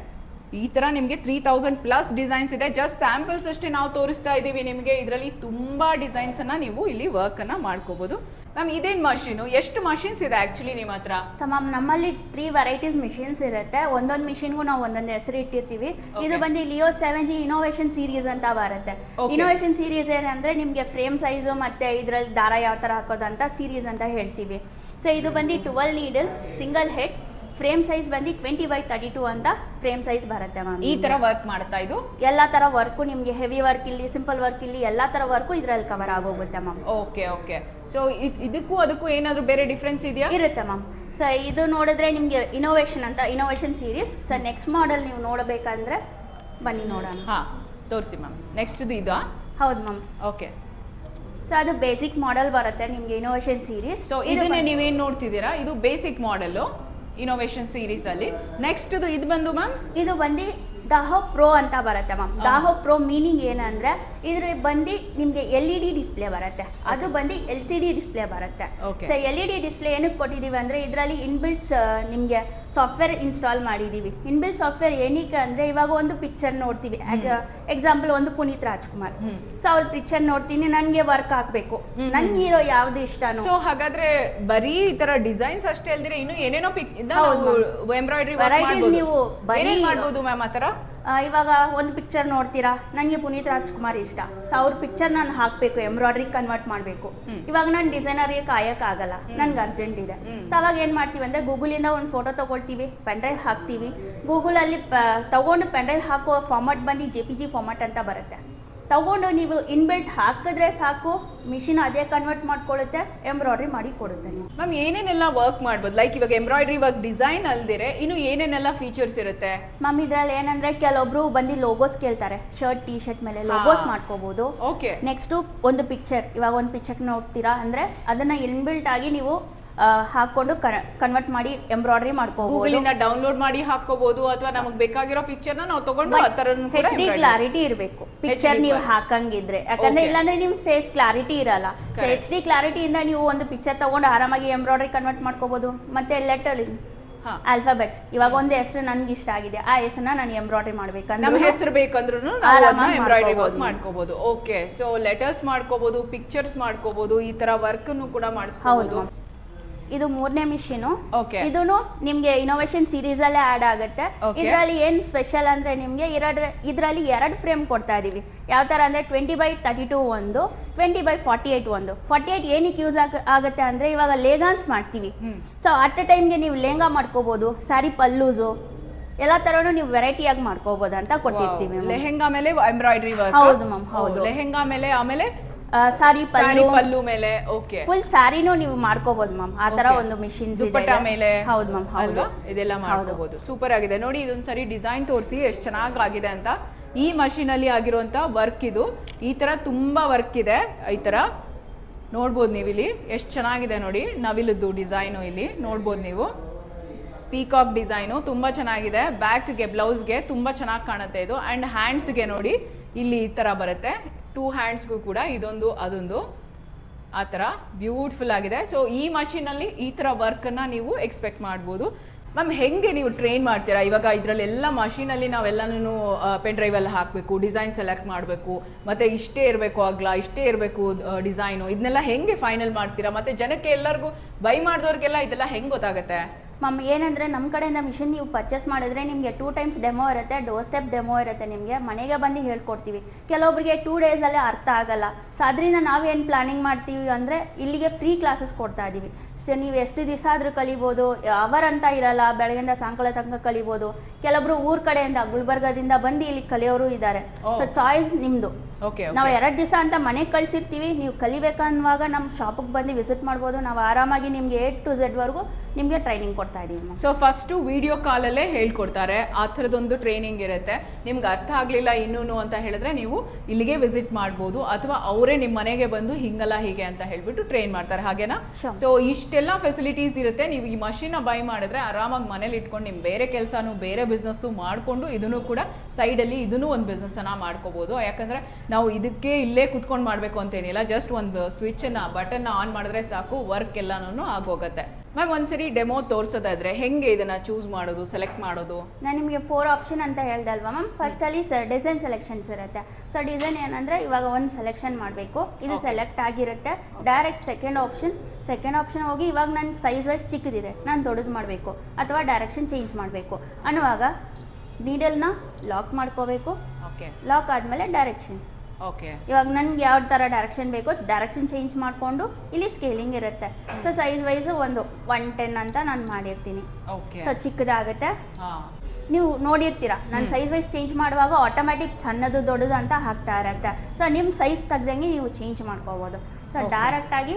ಈ ಥರ ನಿಮಗೆ ತ್ರೀ ತೌಸಂಡ್ ಪ್ಲಸ್ ಡಿಸೈನ್ಸ್ ಇದೆ. ಜಸ್ಟ್ ಸ್ಯಾಂಪಲ್ಸ್ ಅಷ್ಟೇ ನಾವು ತೋರಿಸ್ತಾ ಇದ್ದೀವಿ ನಿಮಗೆ. ಇದರಲ್ಲಿ ತುಂಬ ಡಿಸೈನ್ಸನ್ನು ನೀವು ಇಲ್ಲಿ ವರ್ಕನ್ನು ಮಾಡ್ಕೋಬೋದು. ಮ್ಯಾಮ್ ಇದೇನ್ ಮಷೀನು? ಎಷ್ಟು ಮಷೀನ್ಸ್ ಇದೆ ಆ್ಯಕ್ಚುಲಿ ನಿಮ್ಮ ಹತ್ರ? ಸೊ ಮ್ಯಾಮ್ ನಮ್ಮಲ್ಲಿ ತ್ರೀ ವೆರೈಟೀಸ್ ಮಿಷಿನ್ಸ್ ಇರುತ್ತೆ. ಒಂದೊಂದು ಮಿಷಿನ್ಗೂ ನಾವು ಒಂದೊಂದು ಹೆಸರು ಇಟ್ಟಿರ್ತೀವಿ. ಇದು ಬಂದು Leo seven G innovation series ಅಂತ ಬರುತ್ತೆ. ಇನೋವೇಶನ್ ಇನೋವೇಷನ್ ಸೀರೀಸ್ ಏನಂದ್ರೆ ನಿಮಗೆ ಫ್ರೇಮ್ ಸೈಜು ಮತ್ತೆ ಇದರಲ್ಲಿ ದಾರ ಯಾವ ತರ ಹಾಕೋದು ಅಂತ ಸೀರೀಸ್ ಅಂತ ಹೇಳ್ತೀವಿ. ಸೊ ಇದು ಬಂದು twelve needle single head frame size ಬಂದು ಟ್ವೆಂಟಿ ಬೈ ತರ್ಟಿ ಟು ಅಂತ ಫ್ರೇಮ್ ಸೈಜ್ ಬರುತ್ತೆ ಮ್ಯಾಮ್ ಈ ತರ ವರ್ಕ್ ಮಾಡ್ತಾ ಇದು? ಎಲ್ಲ ತರ ವರ್ಕು ನಿಮಗೆ ಹೆವಿ ವರ್ಕ್ ಇಲ್ಲಿ ಸಿಂಪಲ್ ವರ್ಕ್ ಇಲ್ಲಿ ಎಲ್ಲ ತರ ವರ್ಕು ಇದರಲ್ಲಿ ಕವರ್ ಆಗೋಗುತ್ತೆ ಮ್ಯಾಮ್ ಓಕೆ ಓಕೆ ಸೊ ಇದಕ್ಕೂ ಅದಕ್ಕೂ ಏನಾದರೂ ಬೇರೆ ಡಿಫ್ರೆನ್ಸ್ ಇದೆಯಾ? ಇರುತ್ತೆ ಮ್ಯಾಮ್ ಸೊ ಇದು ನೋಡಿದ್ರೆ ನಿಮಗೆ ಇನೋವೇಶನ್ ಅಂತ innovation series so next model ನೀವು ನೋಡಬೇಕಂದ್ರೆ ಬನ್ನಿ ನೋಡೋಣ. ಹಾಂ ತೋರಿಸಿ ಮ್ಯಾಮ್ ನೆಕ್ಸ್ಟ್ ಇದಾ ಹೌದು ಮ್ಯಾಮ್ ಓಕೆ ಸೊ ಅದು ಬೇಸಿಕ್ ಮಾಡೆಲ್ ಬರುತ್ತೆ ನಿಮಗೆ ಇನೋವೇಶನ್ ಸೀರೀಸ್ ಸೊ ಇದನ್ನೇ ನೀವೇನು ನೋಡ್ತಿದ್ದೀರಾ? ಇದು ಬೇಸಿಕ್ ಮಾಡೆಲ್ಲು ಇನೋವೇಷನ್ ಸೀರೀಸ್ ಅಲ್ಲಿ. ನೆಕ್ಸ್ಟ್ ಇದು ಬಂದು ಮ್ಯಾಮ್ ಇದು ಬಂದು ದಾಹೋ ಪ್ರೋ ಅಂತ ಬರುತ್ತೆ ಮ್ಯಾಮ್ ದಾಹೋ ಪ್ರೋ ಮೀನಿಂಗ್ ಏನಂದ್ರೆ ಇದ್ರ ಬಂದು ನಿಮಗೆ ಎಲ್ ಇ ಡಿ ಡಿಸ್ಪ್ಲೇ ಬರುತ್ತೆ. ಅದು ಬಂದು ಎಲ್ ಸಿ ಡಿ ಡಿಸ್ಪ್ಲೇ ಬರುತ್ತೆ. So L E D display ಏನಕ್ಕೆ ಕೊಟ್ಟಿದೀವಿ ಅಂದ್ರೆ ಇದರಲ್ಲಿ ಇನ್ಬಿಲ್ಟ್ಸ್ ನಿಮಗೆ ಸಾಫ್ಟ್ವೇರ್ ಇನ್ಸ್ಟಾಲ್ ಮಾಡಿದೀವಿ ಇನ್ಬಿಲ್ಟ್ ಸಾಫ್ಟ್ವೇರ್ ಏನಕ್ಕೆ ಅಂದ್ರೆ ಇವಾಗ ಒಂದು ಪಿಕ್ಚರ್ ನೋಡ್ತೀವಿ. ಎಕ್ಸಾಂಪಲ್ ಒಂದು ಪುನೀತ್ ರಾಜ್ಕುಮಾರ್. ಸೊ ಅವ್ರ ಪಿಕ್ಚರ್ ನೋಡ್ತೀನಿ ನನಗೆ ವರ್ಕ್ ಆಗಬೇಕು. ನನ್ಗೆ ಹೀರೋ ಯಾವ್ದು ಇಷ್ಟನೋ. ಸೊ ಹಾಗಾದ್ರೆ ಬರೀ ಈ ತರ ಡಿಸೈನ್ಸ್ ಅಷ್ಟೇ ಅಲ್ದಿರ ಇನ್ನು ಏನೇನೋ ಪಿಕ್ ಎಂಬ್ರಾಯ್ಡ್ರಿ ನೀವು ಮಾಡ್ಬೋದು ಮ್ಯಾಮ್ ಆತರ ಆ, ಇವಾಗ ಒಂದು ಪಿಕ್ಚರ್ ನೋಡ್ತೀರಾ? ನನಗೆ ಪುನೀತ್ ರಾಜ್ಕುಮಾರ್ ಇಷ್ಟ. ಸೊ ಅವ್ರ ಪಿಕ್ಚರ್ ನಾನು ಹಾಕಬೇಕು ಎಂಬ್ರಾಯ್ಡ್ರಿ ಕನ್ವರ್ಟ್ ಮಾಡಬೇಕು. ಇವಾಗ ನಾನು ಡಿಸೈನರ್ಗೆ ಕಾಯೋಕ್ಕಾಗಲ್ಲ ನನ್ಗೆ ಅರ್ಜೆಂಟ್ ಇದೆ. ಸೊ ಅವಾಗ ಏನು ಮಾಡ್ತೀವಿ ಅಂದರೆ ಗೂಗಲಿಂದ ಒಂದು ಫೋಟೋ ತೊಗೊಳ್ತೀವಿ ಪೆನ್ಡ್ರೈವ್ ಹಾಕ್ತೀವಿ. ಗೂಗಲಲ್ಲಿ ತಗೊಂಡು ಪೆನ್ಡ್ರೈವ್ ಹಾಕೋ ಫಾರ್ಮಟ್ ಬಂದು ಜೆ ಪಿ ಜಿ ಫಾರ್ಮ್ಯಾಟ್ ಅಂತ ಬರುತ್ತೆ. ತಗೊಂಡು ನೀವು ಇನ್ಬಿಲ್ಟ್ ಹಾಕಿದ್ರೆ ಸಾಕು ಮಿಷಿನ್ ಅದೇ ಕನ್ವರ್ಟ್ ಮಾಡ್ಕೊಳ್ಳುತ್ತೆ ಎಂಬ್ರಾಯ್ಡ್ರಿ ಮಾಡಿ ಕೊಡುತ್ತೆ ಮ್ಯಾಮ್ ಏನೇನೆಲ್ಲ ವರ್ಕ್ ಮಾಡ್ಬೋದು? ಲೈಕ್ ಇವಾಗ ಎಂಬ್ರಾಯ್ಡ್ರಿ ವರ್ಕ್ ಡಿಸೈನ್ ಅಲ್ದಿರೆ ಇನ್ನು ಏನೇನೆಲ್ಲ ಫೀಚರ್ಸ್ ಇರುತ್ತೆ? ಮ್ಯಾಮ್ ಇದ್ರಲ್ಲಿ ಏನಂದ್ರೆ ಕೆಲವೊಬ್ರು ಬಂದು ಲೋಗೋಸ್ ಕೇಳ್ತಾರೆ. ಶರ್ಟ್ ಟಿ ಶರ್ಟ್ ಮೇಲೆ ಲೋಗೋಸ್ ಮಾಡ್ಕೋಬಹುದು ಓಕೆ ನೆಕ್ಸ್ಟ್ ಒಂದು ಪಿಕ್ಚರ್ ಇವಾಗ ಒಂದು ಪಿಕ್ಚರ್ ನೋಡ್ತೀರಾ ಅಂದ್ರೆ ಅದನ್ನ ಇನ್ಬಿಲ್ಟ್ ಆಗಿ ನೀವು ಹಾಕೊಂಡು ಕನ್ವರ್ಟ್ ಮಾಡಿ ಎಂಬ್ರಾಯ್ಡ್ರಿ ಮಾಡ್ಕೋಬಹುದು ಇಂದ ಡೌನ್ಲೋಡ್ ಮಾಡಿ ಹಾಕೋಬಹುದು ಅಥವಾ ನಮಗೆ ಬೇಕಾಗಿರೋ ಪಿಕ್ಚರ್ ನಾವು ತಗೊಂಡು ಹೆಚ್ ಡಿ ಕ್ಲಾರಿಟಿ ಇರಬೇಕು. ಪಿಕ್ಚರ್ ನೀವು ಹಾಕಂಗಿದ್ರೆ. ಯಾಕಂದ್ರೆ. ಇಲ್ಲಾಂದ್ರೆ ನಿಮ್ ಫೇಸ್ ಕ್ಲಾರಿಟಿ ಇರಲ್ಲ. ಹೆಚ್ ಡಿ ಕ್ಲಾರಿಟಿಯಿಂದ ನೀವು ಒಂದು ಪಿಕ್ಚರ್ ತಗೊಂಡು ಆರಾಮಾಗಿ ಎಂಬ್ರಾಯ್ಡ್ರಿ ಕನ್ವರ್ಟ್ ಮಾಡ್ಕೋಬಹುದು ಮತ್ತೆ ಲೆಟರ್ ಆಲ್ಫಾಬೆಟ್ಸ್ ಇವಾಗ ಒಂದು ಹೆಸರು ನನ್ಗೆ ಇಷ್ಟ ಆಗಿದೆ. ಆ ಹೆಸರನ್ನ ನಾನು ಎಂಬ್ರಾಯ್ಡ್ರಿ ನಮ್ಮ ಮಾಡ್ಬೇಕಂದ್ರೆ ಹೆಸರು ಬೇಕಂದ್ರೂ ಎಂಬ್ರಾಯ್ಡ್ರಿ. ಮಾಡ್ಕೋಬಹುದು ಓಕೆ ಸೊ ಲೆಟರ್ಸ್ ಮಾಡ್ಕೋಬಹುದು ಪಿಕ್ಚರ್ಸ್ ಮಾಡ್ಕೋಬಹುದು ಈ ತರ ವರ್ಕ್ ಕೂಡ ಹೌದು. ಮಾಡಿಸ್ಕೋಬಹುದು. ಇದು ಮೂರನೇ ಮಿಷಿನ್. ಇದನ್ನು ಇದೂನು ನಿಮ್ಗೆ ಇನೋವೇಷನ್ ಸೀರೀಸ್ ಅಲ್ಲೇ ಆಡ್ ಆಗುತ್ತೆ. ಇದ್ರಲ್ಲಿ ಏನ್ ಸ್ಪೆಷಲ್ ಅಂದ್ರೆ ನಿಮ್ಗೆ ಇದ್ರಲ್ಲಿ ಇದರಲ್ಲಿ ಎರಡು ಫ್ರೇಮ್ ಕೊಡ್ತಾ ಇದೀವಿ. ಯಾವ ತರ ಅಂದ್ರೆ ಟ್ವೆಂಟಿ ಬೈ ತರ್ಟಿ ಟೂ ಒಂದು ಟ್ವೆಂಟಿ ಬೈ ಫಾರ್ಟಿ ಏಯ್ಟ್ ಒಂದು. ಫಾರ್ಟಿ ಏಟ್ ಏನಕ್ಕೆ ಯೂಸ್ ಆಗ ಆಗುತ್ತೆ ಅಂದ್ರೆ ಇವಾಗ ಲೇಗಾನ್ಸ್ ಮಾಡ್ತೀವಿ. ಸೊ ಅಟ್ ಎ ಟೈಮ್ಗೆ ನೀವು ಲೇಂಗಾ ಮಾಡ್ಕೋಬಹುದು ಸಾರಿ ಪಲ್ಲೂಸು ಎಲ್ಲಾ ತರನು ನೀವು ವೆರೈಟಿಯಾಗಿ ಮಾಡ್ಕೋಬಹುದು ಅಂತ ಕೊಟ್ಟಿರ್ತೀವಿ. ಲೆಹೆಂಗಾ ಮೇಲೆ ಎಂಬ್ರಾಯ್ಡ್ರಿ ವರ್ಕ್ ಹೌದು ಮ್ಯಾಮ್ ಹೌದು. ಲೆಹೆಂಗಾ ಮೇಲೆ ಆಮೇಲೆ ಸಾರಿ ಸಾರಿ ಪಲ್ಲು. ಪಲ್ಲು ಮೇಲೆ ಓಕೆ. ಫುಲ್ ಸ್ಯಾರಿನೂ ನೀವು ಮಾಡ್ಕೋಬಹುದು ಮ್ಯಾಮ್. ಆ ತರ. ಒಂದು ಮಿಷಿನ್ ದುಪ್ಪಟ್ಟ ಮೇಲೆ ಹೌದು ಮ್ಯಾಮ್ ಅಲ್ವಾ? ಹೌದು ಇದೆಲ್ಲ ಹೌದು. ಮಾಡ್ಕೋಬಹುದು ಸೂಪರ್ ಆಗಿದೆ. ನೋಡಿ ಇದೊಂದು ಸರಿ ಡಿಸೈನ್ ತೋರಿಸಿ ಎಷ್ಟು ಚೆನ್ನಾಗಿ ಆಗಿದೆ ಅಂತ. ಈ ಮಷಿನ್ ಅಲ್ಲಿ ಆಗಿರುವಂತ ವರ್ಕ್ ಇದು. ಈ ತರ ತುಂಬಾ ವರ್ಕ್ ಇದೆ. ಈ ತರ ನೋಡ್ಬೋದು ನೀವು ಇಲ್ಲಿ ಎಷ್ಟು ಚೆನ್ನಾಗಿದೆ ನೋಡಿ. ನವಿಲದ್ದು ಡಿಸೈನು ಇಲ್ಲಿ. ನೋಡ್ಬೋದು ನೀವು. ಪೀಕಾಕ್ ಡಿಸೈನು ತುಂಬ ಚೆನ್ನಾಗಿದೆ. ಬ್ಯಾಕ್ಗೆ ಬ್ಲೌಸ್ಗೆ ತುಂಬ ಚೆನ್ನಾಗಿ ಕಾಣುತ್ತೆ ಇದು. ಆ್ಯಂಡ್ ಹ್ಯಾಂಡ್ಸ್ಗೆ ನೋಡಿ. ಇಲ್ಲಿ ಈ ಥರ ಬರುತ್ತೆ. ಟೂ ಹ್ಯಾಂಡ್ಸ್ಗೂ ಕೂಡ ಇದೊಂದು, ಅದೊಂದು ಆ ಥರ ಬ್ಯೂಟಿಫುಲ್ ಆಗಿದೆ. ಸೊ ಈ ಮಷೀನಲ್ಲಿ ಈ ಥರ ವರ್ಕನ್ನು ನೀವು ಎಕ್ಸ್ಪೆಕ್ಟ್ ಮಾಡ್ಬೋದು. ಮ್ಯಾಮ್ ಹೆಂಗೆ ನೀವು ಟ್ರೈನ್ ಮಾಡ್ತೀರಾ? ಇವಾಗ ಇದರಲ್ಲೆಲ್ಲ ಮಷೀನಲ್ಲಿ ನಾವೆಲ್ಲನೂ ಪೆನ್ ಡ್ರೈವ್ ಎಲ್ಲ ಹಾಕಬೇಕು ಡಿಸೈನ್ ಸೆಲೆಕ್ಟ್ ಮಾಡಬೇಕು, ಮತ್ತು ಇಷ್ಟೇ ಇರಬೇಕು ಅಗ್ಲ, ಇಷ್ಟೇ ಇರಬೇಕು ಡಿಸೈನು ಇದನ್ನೆಲ್ಲ ಹೆಂಗೆ ಫೈನಲ್ ಮಾಡ್ತೀರಾ? ಮತ್ತು ಜನಕ್ಕೆ ಎಲ್ಲರಿಗೂ ಬೈ ಮಾಡಿದವ್ರಿಗೆಲ್ಲ ಇದೆಲ್ಲ ಹೆಂಗೆ ಗೊತ್ತಾಗುತ್ತೆ? ಮಮ್ ಏನಂದರೆ ನಮ್ಮ ಕಡೆಯಿಂದ ಮಿಷಿನ್ ನೀವು ಪರ್ಚೇಸ್ ಮಾಡಿದ್ರೆ ನಿಮಗೆ ಟೂ ಟೈಮ್ಸ್ ಡೆಮೋ ಇರುತ್ತೆ ಡೋರ್ ಸ್ಟೆಪ್ ಡೆಮೋ ಇರುತ್ತೆ ನಿಮಗೆ. ಮನೆಗೆ ಬಂದು ಹೇಳ್ಕೊಡ್ತೀವಿ. ಕೆಲವೊಬ್ಬರಿಗೆ ಟೂ ಡೇಸಲ್ಲೇ ಅರ್ಥ ಆಗಲ್ಲ. ಸೊ ಅದರಿಂದ ನಾವೇನು ಪ್ಲಾನಿಂಗ್ ಮಾಡ್ತೀವಿ ಅಂದರೆ ಇಲ್ಲಿಗೆ ಫ್ರೀ ಕ್ಲಾಸಸ್ ಕೊಡ್ತಾ ಇದ್ದೀವಿ ಸೊ ನೀವು ಎಷ್ಟು ದಿವಸ ಆದರೂ ಕಲಿಬೋದು ಅವರ್ ಅಂತ ಇರಲ್ಲ ಬೆಳಗಿಂದ ಸಾಯಂಕಾಲ ತನಕ ಕಲಿಬೋದು. ಕೆಲವೊಬ್ರು ಊರ ಕಡೆಯಿಂದ ಗುಲ್ಬರ್ಗದಿಂದ ಬಂದು ಇಲ್ಲಿ ಕಲಿಯೋರು ಇದ್ದಾರೆ. ಸೊ ಚಾಯ್ಸ್ ನಿಮ್ಮದು ನಾವು ಎರಡು ದಿವಸ ಅಂತ ಮನೆಗೆ ಕಳಿಸಿರ್ತೀವಿ. ನೀವು ಕಲಿಬೇಕನ್ನುವಾಗ ನಮ್ಮ ಶಾಪಿಗೆ ಬಂದು ವಿಸಿಟ್ ಮಾಡ್ಬೋದು. ನಾವು ಆರಾಮಾಗಿ ನಿಮಗೆ ಏಟ್ ಟು ಝೆಡ್ವರೆಗೂ ನಿಮಗೆ ಟ್ರೈನಿಂಗ್ ಕೊಡ್ತಾ ಇದ್ದೀವಿ ಸೊ ಫಸ್ಟು ವಿಡಿಯೋ ಕಾಲಲ್ಲೇ ಹೇಳ್ಕೊಡ್ತಾರೆ. ಆ ಥರದೊಂದು ಟ್ರೈನಿಂಗ್ ಇರುತ್ತೆ. ನಿಮ್ಗೆ ಅರ್ಥ ಆಗಲಿಲ್ಲ ಇನ್ನೂ ಅಂತ ಹೇಳಿದ್ರೆ ನೀವು ಇಲ್ಲಿಗೆ ವಿಸಿಟ್ ಮಾಡ್ಬೋದು ಅಥವಾ ಅವರೇ ನಿಮ್ಮ ಮನೆಗೆ ಬಂದು ಹಿಂಗಲ್ಲ ಹೀಗೆ ಅಂತ ಹೇಳ್ಬಿಟ್ಟು ಟ್ರೈನ್ ಮಾಡ್ತಾರೆ. ಹಾಗೇನಾ. ಸೊ ಇಷ್ಟೆಲ್ಲ ಫೆಸಿಲಿಟೀಸ್ ಇರುತ್ತೆ. ನೀವು ಈ ಮಷೀನ ಬೈ ಮಾಡಿದ್ರೆ ಆರಾಮಾಗಿ ಮನೇಲಿ ಇಟ್ಕೊಂಡು ನಿಮ್ಮ ಬೇರೆ ಕೆಲಸನೂ ಬೇರೆ ಬಿಸ್ನೆಸ್ಸು ಮಾಡಿಕೊಂಡು ಇದನ್ನು ಕೂಡ ಸೈಡಲ್ಲಿ ಇದನ್ನು ಒಂದು ಬಿಸ್ನೆಸ್ಸನ್ನು ಮಾಡ್ಕೋಬೋದು. ಯಾಕಂದರೆ ನಾವು ಇದಕ್ಕೆ ಇಲ್ಲೇ ಕುತ್ಕೊಂಡು ಮಾಡಬೇಕು ಅಂತೇನಿಲ್ಲ. ಜಸ್ಟ್ ಒಂದು ಸ್ವಿಚ್ಚನ್ನು ಬಟನ್ನ ಆನ್ ಮಾಡಿದ್ರೆ ಸಾಕು ವರ್ಕ್ ಎಲ್ಲನೂ ಆಗೋಗುತ್ತೆ. ಮ್ಯಾಮ್ ಒಂದ್ಸರಿ ಡೆಮೋ ತೋರಿಸೋದಾದ್ರೆ ಹೆಂಗೆ ಇದನ್ನ ಚೂಸ್ ಮಾಡೋದು ಸೆಲೆಕ್ಟ್ ಮಾಡೋದು? ನಾನು ನಿಮಗೆ ಫೋರ್ ಆಪ್ಷನ್ ಅಂತ ಹೇಳ್ದೆ ಅಲ್ವಾ ಮ್ಯಾಮ್ ಫಸ್ಟಲ್ಲಿ ಸರ್ ಡಿಸೈನ್ ಸೆಲೆಕ್ಷನ್ಸ್ ಇರುತ್ತೆ. ಸೊ ಡಿಸೈನ್ ಏನಂದರೆ ಇವಾಗ ಒಂದು ಸೆಲೆಕ್ಷನ್ ಮಾಡಬೇಕು. ಇದು ಸೆಲೆಕ್ಟ್ ಆಗಿರುತ್ತೆ. Direct second option second option ಹೋಗಿ ಇವಾಗ ನನ್ನ ಸೈಜ್ ವೈಸ್ ಚಿಕ್ಕದಿದೆ. ನಾನು ದೊಡ್ಡದು ಮಾಡಬೇಕು. ಅಥವಾ ಡೈರೆಕ್ಷನ್ ಚೇಂಜ್ ಮಾಡಬೇಕು. ಅನ್ನುವಾಗ ನೀಡಲ್ನ ಲಾಕ್ ಮಾಡ್ಕೋಬೇಕು. ಓಕೆ ಲಾಕ್ ಆದಮೇಲೆ ಡೈರೆಕ್ಷನ್ ಇವಾಗ ನನ್ಗೆ ಯಾವ ಥರ ಡೈರೆಕ್ಷನ್ ಬೇಕೋ ಡೈರೆಕ್ಷನ್ ಚೇಂಜ್ ಮಾಡಿಕೊಂಡು ಇಲ್ಲಿ ಸ್ಕೇಲಿಂಗ್ ಇರುತ್ತೆ. ಸೊ ಸೈಜ್ ವೈಸ್ ಒಂದು ಒನ್ ಟೆನ್ ಅಂತ ನಾನು ಮಾಡಿರ್ತೀನಿ. ಓಕೆ ಸೊ ಚಿಕ್ಕದಾಗುತ್ತೆ. ನೀವು ನೋಡಿರ್ತೀರಾ ನಾನು ಸೈಜ್ ವೈಸ್ ಚೇಂಜ್ ಮಾಡುವಾಗ ಆಟೋಮ್ಯಾಟಿಕ್ ಸಣ್ಣದು ದೊಡ್ಡದು ಅಂತ ಹಾಕ್ತಾ ಇರುತ್ತೆ. ಸೊ ನಿಮ್ಮ ಸೈಜ್ ತೆಗ್ದಂಗೆ ನೀವು ಚೇಂಜ್ ಮಾಡ್ಕೋಬೋದು. ಸೊ ಡೈರೆಕ್ಟ್ ಆಗಿ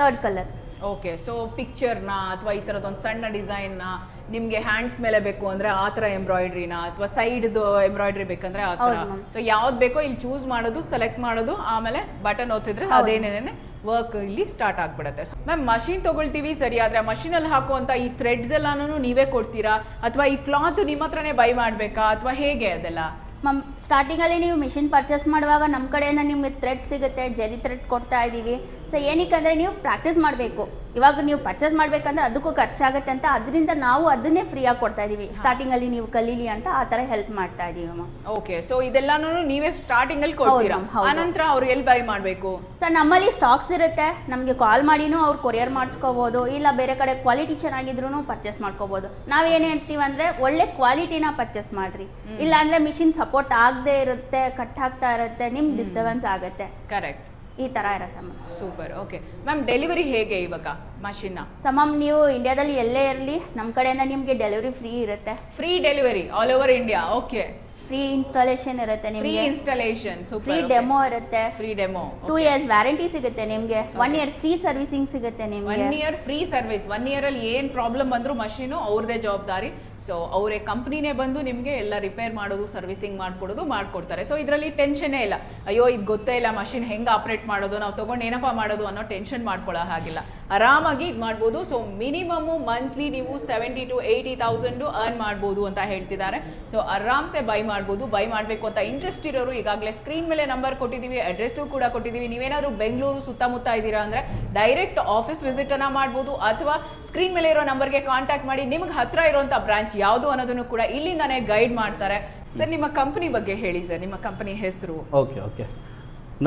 ತರ್ಡ್ ಕಲರ್ ಓಕೆ ಸೊ ಪಿಕ್ಚರ್ನ ಅಥವಾ ಈ ಥರದೊಂದು ಸಣ್ಣ ಡಿಸೈನ್ನ ನಿಮಗೆ ಹ್ಯಾಂಡ್ಸ್ ಮೇಲೆ ಬೇಕು ಅಂದ್ರೆ ಆ ತರ ಎಂಬ್ರಾಯ್ಡ್ರಿನ ಅಥವಾ ಸೈಡ್ದು ಎಂಬ್ರಾಯ್ಡ್ರಿ ಬೇಕಂದ್ರೆ ಆ ತರ. ಸೊ ಯಾವ್ದು ಬೇಕೋ ಇಲ್ಲಿ ಚೂಸ್ ಮಾಡೋದು ಸೆಲೆಕ್ಟ್ ಮಾಡೋದು ಆಮೇಲೆ ಬಟನ್ ಒತ್ತಿದ್ರೆ. ಅದೇನೇನೆ ವರ್ಕ್ ಇಲ್ಲಿ ಸ್ಟಾರ್ಟ್ ಆಗ್ಬಿಡುತ್ತೆ. ಮ್ಯಾಮ್ ಮಷೀನ್ ತಗೊಳ್ತೀವಿ ಸರಿ ಆದ್ರೆ ಮಷೀನಲ್ಲಿ ಹಾಕುವಂತ ಈ ಥ್ರೆಡ್ಸ್ ಎಲ್ಲಾನು ನೀವೇ ಕೊಡ್ತೀರಾ? ಅಥವಾ ಈ ಕ್ಲಾತ್ ನಿಮ್ಮ ಹತ್ರನೇ ಬೈ ಮಾಡ್ಬೇಕಾ? ಅಥವಾ ಹೇಗೆ ಅದೆಲ್ಲ? ಮಮ್ ಸ್ಟಾರ್ಟಿಂಗಲ್ಲಿ ನೀವು ಮಿಷಿನ್ ಪರ್ಚೇಸ್ ಮಾಡುವಾಗ ನಮ್ಮ ಕಡೆಯಿಂದ ನಿಮಗೆ ಥ್ರೆಡ್ ಸಿಗುತ್ತೆ ಜೆರಿ ಥ್ರೆಡ್ ಕೊಡ್ತಾ ಇದ್ದೀವಿ ಸೊ ಏನಕ್ಕಂದರೆ ನೀವು ಪ್ರಾಕ್ಟೀಸ್ ಮಾಡಬೇಕು. ಇವಾಗ ನೀವು ಪರ್ಚೇಸ್ ಮಾಡ್ಬೇಕಂದ್ರೆ ಅದಕ್ಕೂ ಖರ್ಚಾಗುತ್ತೆ ಅಂತ ಅದರಿಂದ ನಾವು ಅದನ್ನೇ ಫ್ರೀಯಾಗಿ ಕೊಡ್ತಾ ಇದ್ದೀವಿ ಸ್ಟಾರ್ಟಿಂಗಲ್ಲಿ ನೀವು ಕಲೀಲಿ ಅಂತ ಆ ತರ ಹೆಲ್ಪ್ ಮಾಡ್ತಾ ಇದೀವಿ ಮ್ಯಾಮ್. ಓಕೆ ಸೊ ಇದೆಲ್ಲಾನು ನೀವೇ ಸ್ಟಾರ್ಟಿಂಗ್ ಅಲ್ಲಿ ಕೊಡ್ತೀರಾ. ಆನಂತರ ಅವ್ರು ಎಲ್ಲಿ ಬೈ ಮಾಡಬೇಕು? ಸರ್ ನಮ್ಮಲ್ಲಿ ಸ್ಟಾಕ್ಸ್ ಇರುತ್ತೆ. ನಮಗೆ ಕಾಲ್ ಮಾಡಿನೂ ಅವ್ರು ಕೊರಿಯರ್ ಮಾಡಿಸ್ಕೋಬೋದು ಇಲ್ಲ ಬೇರೆ ಕಡೆ ಕ್ವಾಲಿಟಿ ಚೆನ್ನಾಗಿದ್ರು ಪರ್ಚೇಸ್ ಮಾಡ್ಕೋಬೋದು. ನಾವೇನು ಹೇಳ್ತೀವಿ ಅಂದ್ರೆ ಒಳ್ಳೆ ಕ್ವಾಲಿಟಿನ ಪರ್ಚೇಸ್ ಮಾಡಿರಿ. ಇಲ್ಲಾಂದ್ರೆ ಮಿಷಿನ್ ಸಪೋರ್ಟ್ ಆಗದೆ ಇರುತ್ತೆ ಕಟ್ ಆಗ್ತಾ ಇರುತ್ತೆ ನಿಮ್ಗೆ ಡಿಸ್ಟರ್ಬೆನ್ಸ್ ಆಗುತ್ತೆ. ಕರೆಕ್ಟ್ ಈ ಥರ ಇರುತ್ತೆ ma'am super okay ma'am delivery ಹೇಗೆ ಇವಾಗ ಮಷಿನ್ನ ಸೊ ಮ್ಯಾಮ್ ನೀವು ಇಂಡಿಯಾದಲ್ಲಿ ಎಲ್ಲೇ ಇರಲಿ ನಮ್ಮ ಕಡೆಯಿಂದ ನಿಮಗೆ ಡೆಲಿವರಿ ಫ್ರೀ ಇರುತ್ತೆ. Free delivery all over India okay free installation ಇರುತ್ತೆ ಫ್ರೀ ನಿಮಗೆ ಇನ್ಸ್ಟಾಲೇಷನ್ ಫ್ರೀ ಡೆಮೋ ಇರುತ್ತೆ. ಫ್ರೀ ಡೆಮೋ 2 ಇಯರ್ಸ್ ವ್ಯಾರಂಟಿ ಸಿಗುತ್ತೆ ನಿಮಗೆ. ಒನ್ ಇಯರ್ ಫ್ರೀ ಸರ್ವಿಸಿಂಗ್ ಸಿಗುತ್ತೆ ಒನ್ ನಿಮಗೆ year free service one year ಅಲ್ಲಿ ಏನ್ ಪ್ರಾಬ್ಲಮ್ ಬಂದ್ರು ಮಷೀನು ಅವ್ರದೇ ಜವಾಬ್ದಾರಿ. ಸೊ ಅವರೇ ಕಂಪ್ನಿನೇ ಬಂದು ನಿಮಗೆ ಎಲ್ಲ ರಿಪೇರ್ ಮಾಡೋದು ಸರ್ವಿಸಿಂಗ್ ಮಾಡ್ಕೊಡೋದು ಮಾಡ್ಕೊಡ್ತಾರೆ. ಸೊ ಇದರಲ್ಲಿ ಟೆನ್ಷನ್ನೇ ಇಲ್ಲ. ಅಯ್ಯೋ, ಇದು ಗೊತ್ತೇ ಇಲ್ಲ ಮಷಿನ್ ಹೆಂಗೆ ಆಪ್ರೇಟ್ ಮಾಡೋದು, ನಾವು ತೊಗೊಂಡು ಏನಪ್ಪ ಮಾಡೋದು ಅನ್ನೋ ಟೆನ್ಷನ್ ಮಾಡ್ಕೊಳ್ಳೋ ಹಾಗಿಲ್ಲ. ಆರಾಮಾಗಿ ಇದು ಮಾಡ್ಬೋದು. ಸೊ ಮಿನಿಮಮ್ ಮಂತ್ಲಿ ನೀವು seventy to eighty thousand earn ಮಾಡ್ಬೋದು ಅಂತ ಹೇಳ್ತಿದ್ದಾರೆ. ಸೊ ಆರಾಮ್ಸೆ ಬೈ ಮಾಡ್ಬೋದು. ಬೈ ಮಾಡಬೇಕು ಅಂತ ಇಂಟ್ರೆಸ್ಟ್ ಇರೋರು ಈಗಾಗಲೇ ಸ್ಕ್ರೀನ್ ಮೇಲೆ ನಂಬರ್ ಕೊಟ್ಟಿದ್ದೀವಿ ಅಡ್ರೆಸ್ಸು ಕೂಡ ಕೊಟ್ಟಿದ್ದೀವಿ ನೀವೇನಾದ್ರು ಬೆಂಗಳೂರು ಸುತ್ತಮುತ್ತ ಇದ್ದೀರಾ ಅಂದರೆ ಡೈರೆಕ್ಟ್ ಆಫೀಸ್ ವಿಸಿಟನ್ನು ಮಾಡ್ಬೋದು. ಅಥವಾ ಸ್ಕ್ರೀನ್ ಮೇಲೆ ಇರೋ ನಂಬರ್ಗೆ ಕಾಂಟ್ಯಾಕ್ಟ್ ಮಾಡಿ ನಿಮ್ಗೆ ಹತ್ರ ಇರೋಂಥ ಬ್ರಾಂಚ್ ಯಾವುದು ಅನ್ನೋದನ್ನು ಕೂಡ ಇಲ್ಲಿಂದಾನೇ ಗೈಡ್ ಮಾಡ್ತಾರೆ. ಸರ್ ನಿಮ್ಮ ಕಂಪನಿ ಬಗ್ಗೆ ಹೇಳಿ ಸರ್. ನಿಮ್ಮ ಕಂಪನಿ ಹೆಸರು. Okay okay.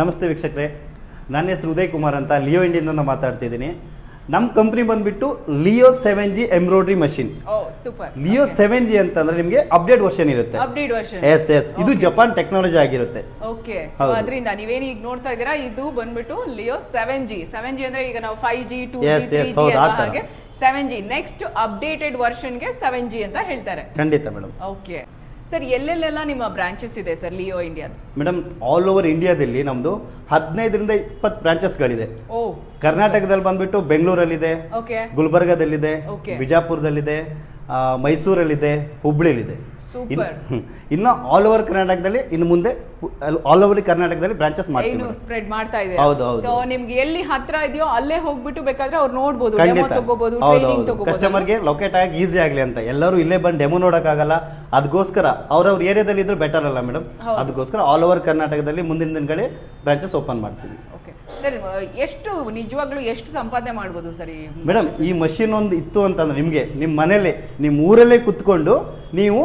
ನಮಸ್ತೆ ವೀಕ್ಷಕರೇ. ನನ್ನ ಹೆಸರು ಉದಯ್ ಕುಮಾರ್ ಅಂತ ಲಿಯೋ ಇಂಡಿಯಿಂದ ಮಾತಾಡ್ತಿದ್ದೀನಿ ನಮ್ಮ ಕಂಪ್ನಿ ಬಂದ್ಬಿಟ್ಟು Leo seven G embroidery machine oh super Leo seven G ಅಂತಂದ್ರೆ ನಿಮಗೆ ಅಪ್ಡೇಟ್ ವರ್ಷನ್ ಇರುತ್ತೆ. ಅಪ್ಡೇಟ್ ವರ್ಷನ್ ಎಸ್ ಎಸ್ ಇದು ಜಪಾನ್ ಟೆಕ್ನಾಲಜಿ ಆಗಿರುತ್ತೆ. ಓಕೆ. ಅದರಿಂದ ನೀವೇನು ಈಗ ನೋಡ್ತಾ ಇದ್ದೀರಾ? ಇದು ಬಂದ್ಬಿಟ್ಟು Leo seven G seven G ಅಂದ್ರೆ ಈಗ ನಾವು ಫೈವ್ ಜಿ ಟೂ ಜಿ. ಹಾಗೆ ಸೆವೆನ್ ಜಿ ನೆಕ್ಸ್ಟ್ ಅಪ್ಡೇಟೆಡ್ ವರ್ಷನ್ಗೆ ಸೆವೆನ್ ಜಿ ಅಂತ ಹೇಳ್ತಾರೆ. ಖಂಡಿತ ಮೇಡಮ್. ಓಕೆ ಸರ್ ಎಲ್ಲೆಲ್ಲೆಲ್ಲ ನಿಮ್ಮ ಬ್ರಾಂಚಸ್ ಇದೆ ಸರ್ ಲಿಯೋ ಇಂಡಿಯಾದ ಮೇಡಮ್ ಆಲ್ ಓವರ್ ಇಂಡಿಯಾದಲ್ಲಿ ನಮ್ಮದು ಹದಿನೈದರಿಂದ ಇಪ್ಪತ್ತು ಬ್ರಾಂಚಸ್ಗಳಿದೆ ಓ. ಕರ್ನಾಟಕದಲ್ಲಿ ಬಂದ್ಬಿಟ್ಟು ಬೆಂಗಳೂರಲ್ಲಿದೆ ಓಕೆ ಗುಲ್ಬರ್ಗದಲ್ಲಿದೆ ಓಕೆ ಬಿಜಾಪುರದಲ್ಲಿದೆ ಮೈಸೂರಲ್ಲಿದೆ ಹುಬ್ಳಿಲಿದೆ ಇನ್ನು ಆಲ್ ಓವರ್ ಕರ್ನಾಟಕದಲ್ಲಿ ಇನ್ನು ಮುಂದೆ ಆಲ್ ಓವರ್ ಕರ್ನಾಟಕದಲ್ಲಿ ಬ್ರಾಂಚಸ್ ಮಾಡ್ತೀವಿ ಸ್ಪ್ರೆಡ್ ಮಾಡ್ತಾ ಇದೆ ಹೌದು, ಹೌದು. ಸೊ ನಿಮ್ಗೆ ಎಲ್ಲಿ ಹತ್ರ ಇದೆಯೋ ಅಲ್ಲೇ ಹೋಗ್ಬಿಟ್ಟು ಬೇಕಾದ್ರೆ ಅವ್ರು ನೋಡ್ಬೋದು ಡೆಮೋ ತಗೋಬಹುದು ಟ್ರೈನಿಂಗ್ ಹೌದು ತಗೋಬಹುದು ಕಸ್ಟಮರ್ಗೆ ಲೊಕೇಟ್ ಆಗಿ ಈಸಿ ಆಗಲಿ ಅಂತ. ಎಲ್ಲರೂ ಇಲ್ಲೇ ಬಂದು ಡೆಮೋ ನೋಡೋಕ್ಕಾಗಲ್ಲ ಅದಕ್ಕೋಸ್ಕರ ಅವ್ರವ್ರ ಏರಿಯಾದಲ್ಲಿ ಇದ್ರೆ ಬೆಟರ್ ಅಲ್ಲ ಮೇಡಮ್. ಅದಕ್ಕೋಸ್ಕರ ಆಲ್ ಓವರ್ ಕರ್ನಾಟಕದಲ್ಲಿ ಮುಂದಿನ ದಿನಗಳೇ ಬ್ರಾಂಚಸ್ ಓಪನ್ ಮಾಡ್ತೀವಿ. ಓಕೆ ಸರ್ ಎಷ್ಟು ನಿಜವಾಗ್ಲೂ ಎಷ್ಟು ಸಂಪಾದನೆ ಮಾಡ್ಬೋದು ಸರಿ ಈ ಮೇಡಮ್ ಈ ಮಷಿನ್ ಒಂದು ಇತ್ತು ಅಂತಂದ್ರೆ ನಿಮಗೆ ನಿಮ್ಮ ಮನೇಲಿ ನಿಮ್ಮ ಊರಲ್ಲೇ ಕುತ್ಕೊಂಡು ನೀವು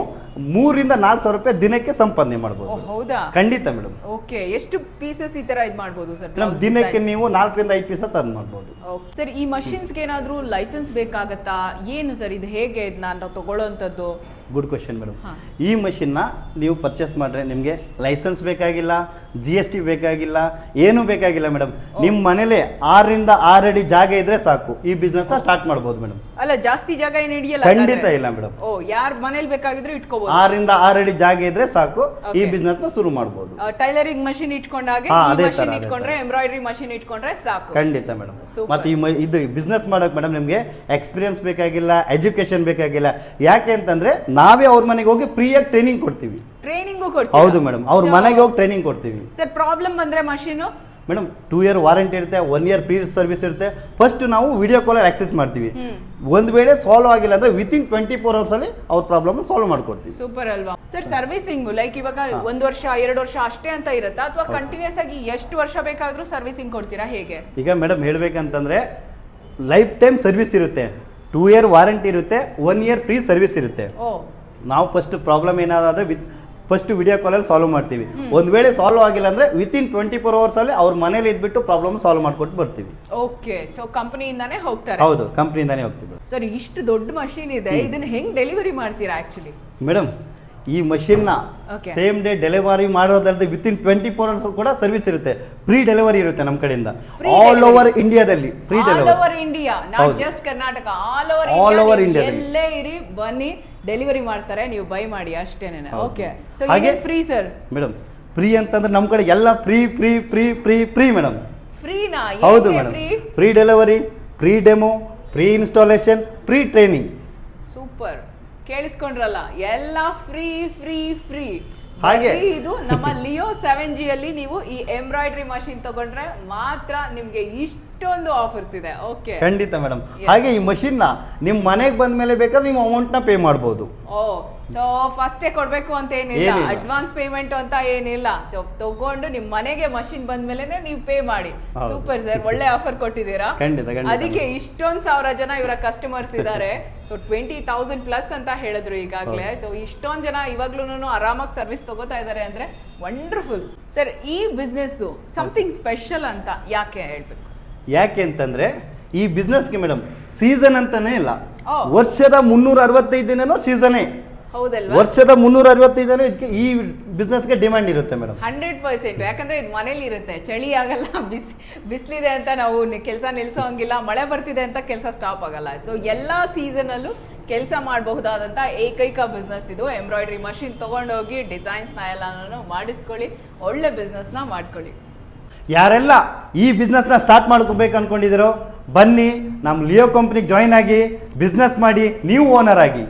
ಮೂರಿಂದ ನಾಲ್ಕು ಸಾವಿರ ರೂಪಾಯಿ ದಿನಕ್ಕೆ ಸಂಪಾದನೆ ಮಾಡಬಹುದು ಮಾಡ್ಬೋದು ಹೌದಾ? ಖಂಡಿತ ಮೇಡಮ್. ಓಕೆ ಎಷ್ಟು ಪೀಸಸ್ ಈ ತರ ಇದು ಮಾಡ್ಬೋದು ಸರ್ ಮೇಡಮ್ ದಿನಕ್ಕೆ ನೀವು ನಾಲ್ಕರಿಂದ ಐದು ಪೀಸಸ್ ಅರ್ನ್ ಮಾಡ್ಬೋದು. ಸರ್ ಈ ಮಷಿನ್ಸ್ಗೆ ಏನಾದರೂ ಲೈಸೆನ್ಸ್ ಬೇಕಾಗತ್ತಾ? ಏನು ಸರ್ ಇದು ಹೇಗೆ ಇದನ್ನ ನಾವು ತಗೊಳ್ಳೋಂಥದ್ದು? Good question madam. ಈ ಮಷಿನ್ನ ನೀವು ಪರ್ಚೇಸ್ ಮಾಡಿದ್ರೆ ನಿಮಗೆ ಲೈಸೆನ್ಸ್ ಬೇಕಾಗಿಲ್ಲ ಜಿ ಎಸ್ ಟಿ ಬೇಕಾಗಿಲ್ಲ ಏನೂ ಬೇಕಾಗಿಲ್ಲ ಮೇಡಮ್ ನಿಮ್ಮ ಮನೇಲೆ ಆರರಿಂದ ಆರಡಿ ಜಾಗ ಇದ್ರೆ ಸಾಕು. ಈ ಬಿಸ್ನೆಸ್ನ ಸ್ಟಾರ್ಟ್ ಮಾಡ್ಬೋದು ಮೇಡಮ್ ಅಲ್ಲ ಜಾಸ್ತಿ ಜಾಗ ಏನು ಹಿಡಿಯಲ್ಲ ಖಂಡಿತ ಇಲ್ಲ ಮೇಡಮ್ ಓ ಯಾರ್ ಮನೇಲಿ ಬೇಕಾಗಿದ್ರು ಇಟ್ಕೋಬಹುದು ಆರರಿಂದ ಆರಡಿ ಜಾಗ ಇದ್ರೆ ಸಾಕು. ಈ ಬಿಸ್ನೆಸ್ ಬಿಸ್ನೆಸ್ನ ಶುರು ಮಾಡಬಹುದು ಟೈಲರಿಂಗ್ ಮಷಿನ್ ಇಟ್ಕೊಂಡಾಗ ಮಷಿನ್ ಇಟ್ಕೊಂಡ್ರೆ ಎಂಬ್ರಾಯ್ಡರಿ ಮಷಿನ್ ಇಟ್ಕೊಂಡ್ರೆ ಸಾಕು. ಖಂಡಿತ ಮೇಡಮ್ ಮತ್ತೆ ಈ ಇದು ಬಿಸ್ನೆಸ್ ಮಾಡಕ್ ಮೇಡಮ್ ನಿಮಗೆ ಎಕ್ಸ್ಪೀರಿಯನ್ಸ್ ಬೇಕಾಗಿಲ್ಲ ಎಜುಕೇಶನ್ ಬೇಕಾಗಿಲ್ಲ. ಯಾಕೆ ಅಂತಂದ್ರೆ ನಾವೇ ಅವ್ರ ಮನೆಗೆ ಹೋಗಿ ಫ್ರೀಯಾಗಿ ಟ್ರೈನಿಂಗ್ ಕೊಡ್ತೀವಿ. ಟ್ರೈನಿಂಗು ಹೌದು ಕೊಡ್ತೀವಿ ಮೇಡಮ್ ಅವ್ರ ಮನೆಗೆ ಹೋಗಿ ಟ್ರೈನಿಂಗ್ ಕೊಡ್ತೀವಿ. ಸರ್ ಪ್ರಾಬ್ಲಮ್ ಬಂದ್ರೆ machine madam two year warranty ಇರುತ್ತೆ ಒನ್ ಇಯರ್ ಪ್ರೀ ಸರ್ವಿಸ್ ಇರುತ್ತೆ. ಫಸ್ಟ್ ನಾವು ವಿಡಿಯೋ ಕಾಲಲ್ಲಿ ಆಕ್ಸೆಸ್ ಮಾಡ್ತೀವಿ. ಒಂದು ವೇಳೆ ಸಾಲ್ವ್ ಆಗಿಲ್ಲ ಅಂದ್ರೆ ವಿತಿನ್ ಟ್ವೆಂಟಿ ಫೋರ್ ಅವರ್ಸಲ್ಲಿ ಅವ್ರ ಪ್ರಾಬ್ಲಮ್ ಸಾಲ್ವ್ ಮಾಡ್ಕೊಡ್ತೀವಿ. ಸೂಪರ್ ಅಲ್ವಾ? ಸರ್ ಸರ್ವಿಸಿಂಗ್ ಲೈಕ್ ಇವಾಗ ಒಂದ್ ವರ್ಷ ಎರಡು ವರ್ಷ ಅಷ್ಟೇ ಅಂತ ಇರುತ್ತಾ? ಅಥವಾ ಕಂಟಿನ್ಯೂಸ್ ಆಗಿ ಎಷ್ಟು ವರ್ಷ ಬೇಕಾದ್ರೂ ಸರ್ವಿಸಿಂಗ್ ಕೊಡ್ತೀರಾ ಹೇಗೆ? ಈಗ ಮೇಡಮ್ ಹೇಳ್ಬೇಕಂತಂದ್ರೆ ಲೈಫ್ ಟೈಮ್ ಸರ್ವಿಸ್ ಇರುತ್ತೆ. ಟೂ ಇಯರ್ ವಾರಂಟಿ ಇರುತ್ತೆ ಒನ್ ಇಯರ್ ಫ್ರೀ ಸರ್ವಿಸ್ ಇರುತ್ತೆ. ನಾವು ಫಸ್ಟ್ ಪ್ರಾಬ್ಲಮ್ ಏನಾದ್ರೆ ವಿತ್ ಫಸ್ಟ್ ವಿಡಿಯೋ ಕಾಲಲ್ಲಿ ಸಾಲ್ವ್ ಮಾಡ್ತೀವಿ. ಒಂದು ವೇಳೆ ಸಾಲ್ವ್ ಆಗಿಲ್ಲ ಅಂದ್ರೆ ವಿತಿನ್ ಟ್ವೆಂಟಿ ಫೋರ್ ಅವರ್ಸಲ್ಲಿ ಅವ್ರ ಮನೇಲಿ ಇದ್ಬಿಟ್ಟು ಪ್ರಾಬ್ಲಮ್ ಸಾಲ್ವ್ ಮಾಡ್ಕೊಟ್ಟು ಬರ್ತೀವಿ. ಓಕೆ ಸೊ ಕಂಪನಿಯಿಂದಾನೇ ಹೋಗ್ತಾರೆ. ಹೌದು ಕಂಪನಿಯಿಂದಾನೇ ಹೋಗ್ತೀವಿ. ಸರ್ ಇಷ್ಟು ದೊಡ್ಡ ಮಷೀನ್ ಇದೆ ಇದನ್ನ ಹೆಂಗ್ ಡೆಲಿವರಿ ಮಾಡ್ತೀರಾ ಆಕ್ಚುಲಿ ಮೇಡಮ್ ಈ ಮಷಿನ್ನ. ಸೇಮ್ ಡೇ ಡೆಲಿವರಿ ಮಾಡೋದಲ್ಲದೆ ವಿತಿನ್ ಟ್ವೆಂಟಿ ಫೋರ್ ಅವರ್ಸ್ ಕೂಡ ಸರ್ವಿಸ್ ಇರುತ್ತೆ. ಫ್ರೀ ಡೆಲಿವರಿ ಇರುತ್ತೆ ನಮ್ಮ ಕಡೆಯಿಂದ. ಆಲ್ ಓವರ್ ಇಂಡಿಯಾದಲ್ಲಿ free delivery over India not. Just Karnataka all over all over India India ಎಲ್ಲೇ ಇರಿ ಬನ್ನಿ ಡೆಲಿವರಿ ಮಾಡ್ತಾರೆ ನೀವು ಬೈ ಮಾಡಿ ಅಷ್ಟೇನೆ ಓಕೆ ಸೊ ಹಾಗೆ- ಫ್ರೀ ಸರ್ ಮೇಡಮ್ ಫ್ರೀ ಅಂತಂದ್ರೆ ನಮ್ಮ ಕಡೆ ಎಲ್ಲ free free free free free madam ಫ್ರೀನಾ ಹೌದು madam free free delivery free demo free installation free training super ಕೇಳಿಸ್ಕೊಂಡ್ರಲ್ಲ ಎಲ್ಲ ಫ್ರೀ ಫ್ರೀ ಫ್ರೀ. ಹಾಗೆ. ಇದು ನಮ್ಮ ಲಿಯೋ ಸೆವೆನ್ ಜಿ ಅಲ್ಲಿ ನೀವು ಈ ಎಂಬ್ರಾಯ್ಡ್ರಿ ಮಷಿನ್ ತಗೊಂಡ್ರೆ ಮಾತ್ರ ನಿಮ್ಗೆ ಇಷ್ಟೊಂದು ಆಫರ್ಸ್ ಇದೆ. ಓಕೆ ಖಂಡಿತ ಮೇಡಮ್ ಹಾಗೆ ಈ ಮಷಿನ್ನ ನಿಮ್ಮ ಮನೆಗೆ ಬಂದ ಮೇಲೆ ಬೇಕಾದ್ರೆ ನೀವು ನ ಪೇ ಮಾಡಬಹುದು ಓ ಸೊ ಫಸ್ಟೇ ಕೊಡ್ಬೇಕು ಅಂತ ಏನಿಲ್ಲ. ಏನಿಲ್ಲ. ಅಡ್ವಾನ್ಸ್ ಪೇಮೆಂಟ್ ಅಂತ ಏನಿಲ್ಲ. ಸೊ ತಗೊಂಡು ನಿಮ್ ಮನೆಗೆ ಮಷಿನ್ ಬಂದ್ಮೇಲೆ ನೀವು ಪೇ ಮಾಡಿ. ಹೌದು. ಸೂಪರ್ ಸರ್ ಒಳ್ಳೆ ಆಫರ್ ಕೊಟ್ಟಿದ್ದೀರಾ? ಖಂಡಿತ, ಖಂಡಿತ. ಅದಕ್ಕೆ ಇಷ್ಟೊಂದ್ ಸಾವಿರ ಜನ ಇವರ ಕಸ್ಟಮರ್ಸ್ ಇದ್ದಾರೆ ಸೊ ಟ್ವೆಂಟಿ ತೌಸಂಡ್ ಪ್ಲಸ್ ಅಂತ ಹೇಳಿದ್ರು ಈಗಾಗಲೇ. ಸೊ ಇಷ್ಟೊಂದ್ ಜನ ಇವಾಗ್ಲೂ ಆರಾಮಾಗಿ ಸರ್ವಿಸ್ ತಗೋತಾ ಇದ್ದಾರೆ ಅಂದ್ರೆ ವಂಡರ್ಫುಲ್ ಸರ್ ಈ ಬಿಸ್ನೆಸ್ ಸಮಥಿಂಗ್ ಸ್ಪೆಷಲ್ ಅಂತ ಯಾಕೆ ಹೇಳ್ಬೇಕು? ಯಾಕೆ ಅಂತಂದ್ರೆ ಈ ಬಿಸ್ನೆಸ್ಗೆ ಮೇಡಮ್ ಸೀಸನ್ ಅಂತಾನೆ ಇಲ್ಲ. ಓ. ವರ್ಷದ ಮುನ್ನೂರ ಅರವತ್ತೈದು ದಿನನೂ ಸೀಸನೇ ಹೌದಲ್ವಾ? ವರ್ಷದ ಮುನ್ನೂರ ಅರವತ್ತೈದು ದಿನ ಇದಕ್ಕೆ ಈ ಬಿಸ್ನೆಸ್ಗೆ ಡಿಮ್ಯಾಂಡ್ ಇರುತ್ತೆ ಮೇಡಮ್ ಹಂಡ್ರೆಡ್ ಪರ್ಸೆಂಟ್. ಯಾಕಂದ್ರೆ ಇದು ಮನೇಲಿ ಇರುತ್ತೆ. ಚಳಿ ಆಗಲ್ಲ ಬಿಸಿ ಬಿಸಿಲಿದೆ ಅಂತ ನಾವು ಕೆಲಸ ನಿಲ್ಸೋ ಹಂಗಿಲ್ಲ ಮಳೆ ಬರ್ತಿದೆ ಅಂತ ಕೆಲಸ ಸ್ಟಾಪ್ ಆಗಲ್ಲ. ಸೊ ಎಲ್ಲಾ ಸೀಸನ್ ಅಲ್ಲೂ ಕೆಲಸ ಮಾಡಬಹುದಾದಂತ ಏಕೈಕ ಬಿಸ್ನೆಸ್ ಇದು. ಎಂಬ್ರಾಯ್ಡ್ರಿ ಮಷಿನ್ ತಗೊಂಡೋಗಿ ಡಿಸೈನ್ಸ್ನ ಎಲ್ಲಾನು ಮಾಡಿಸ್ಕೊಳ್ಳಿ ಒಳ್ಳೆ ಬಿಸ್ನೆಸ್ನ ಮಾಡ್ಕೊಳ್ಳಿ. ಯಾರೆಲ್ಲ ಈ ಬಿಸ್ನೆಸ್ನ ಸ್ಟಾರ್ಟ್ ಮಾಡ್ಕೋಬೇಕು ಅನ್ಕೊಂಡಿದ್ದೀರೋ ಬನ್ನಿ ನಮ್ಮ ಲಿಯೋ ಕಂಪ್ನಿಗೆ ಜಾಯ್ನ್ ಆಗಿ ಬಿಸ್ನೆಸ್ ಮಾಡಿ ನೀವು ಓನರ್ ಆಗಿ.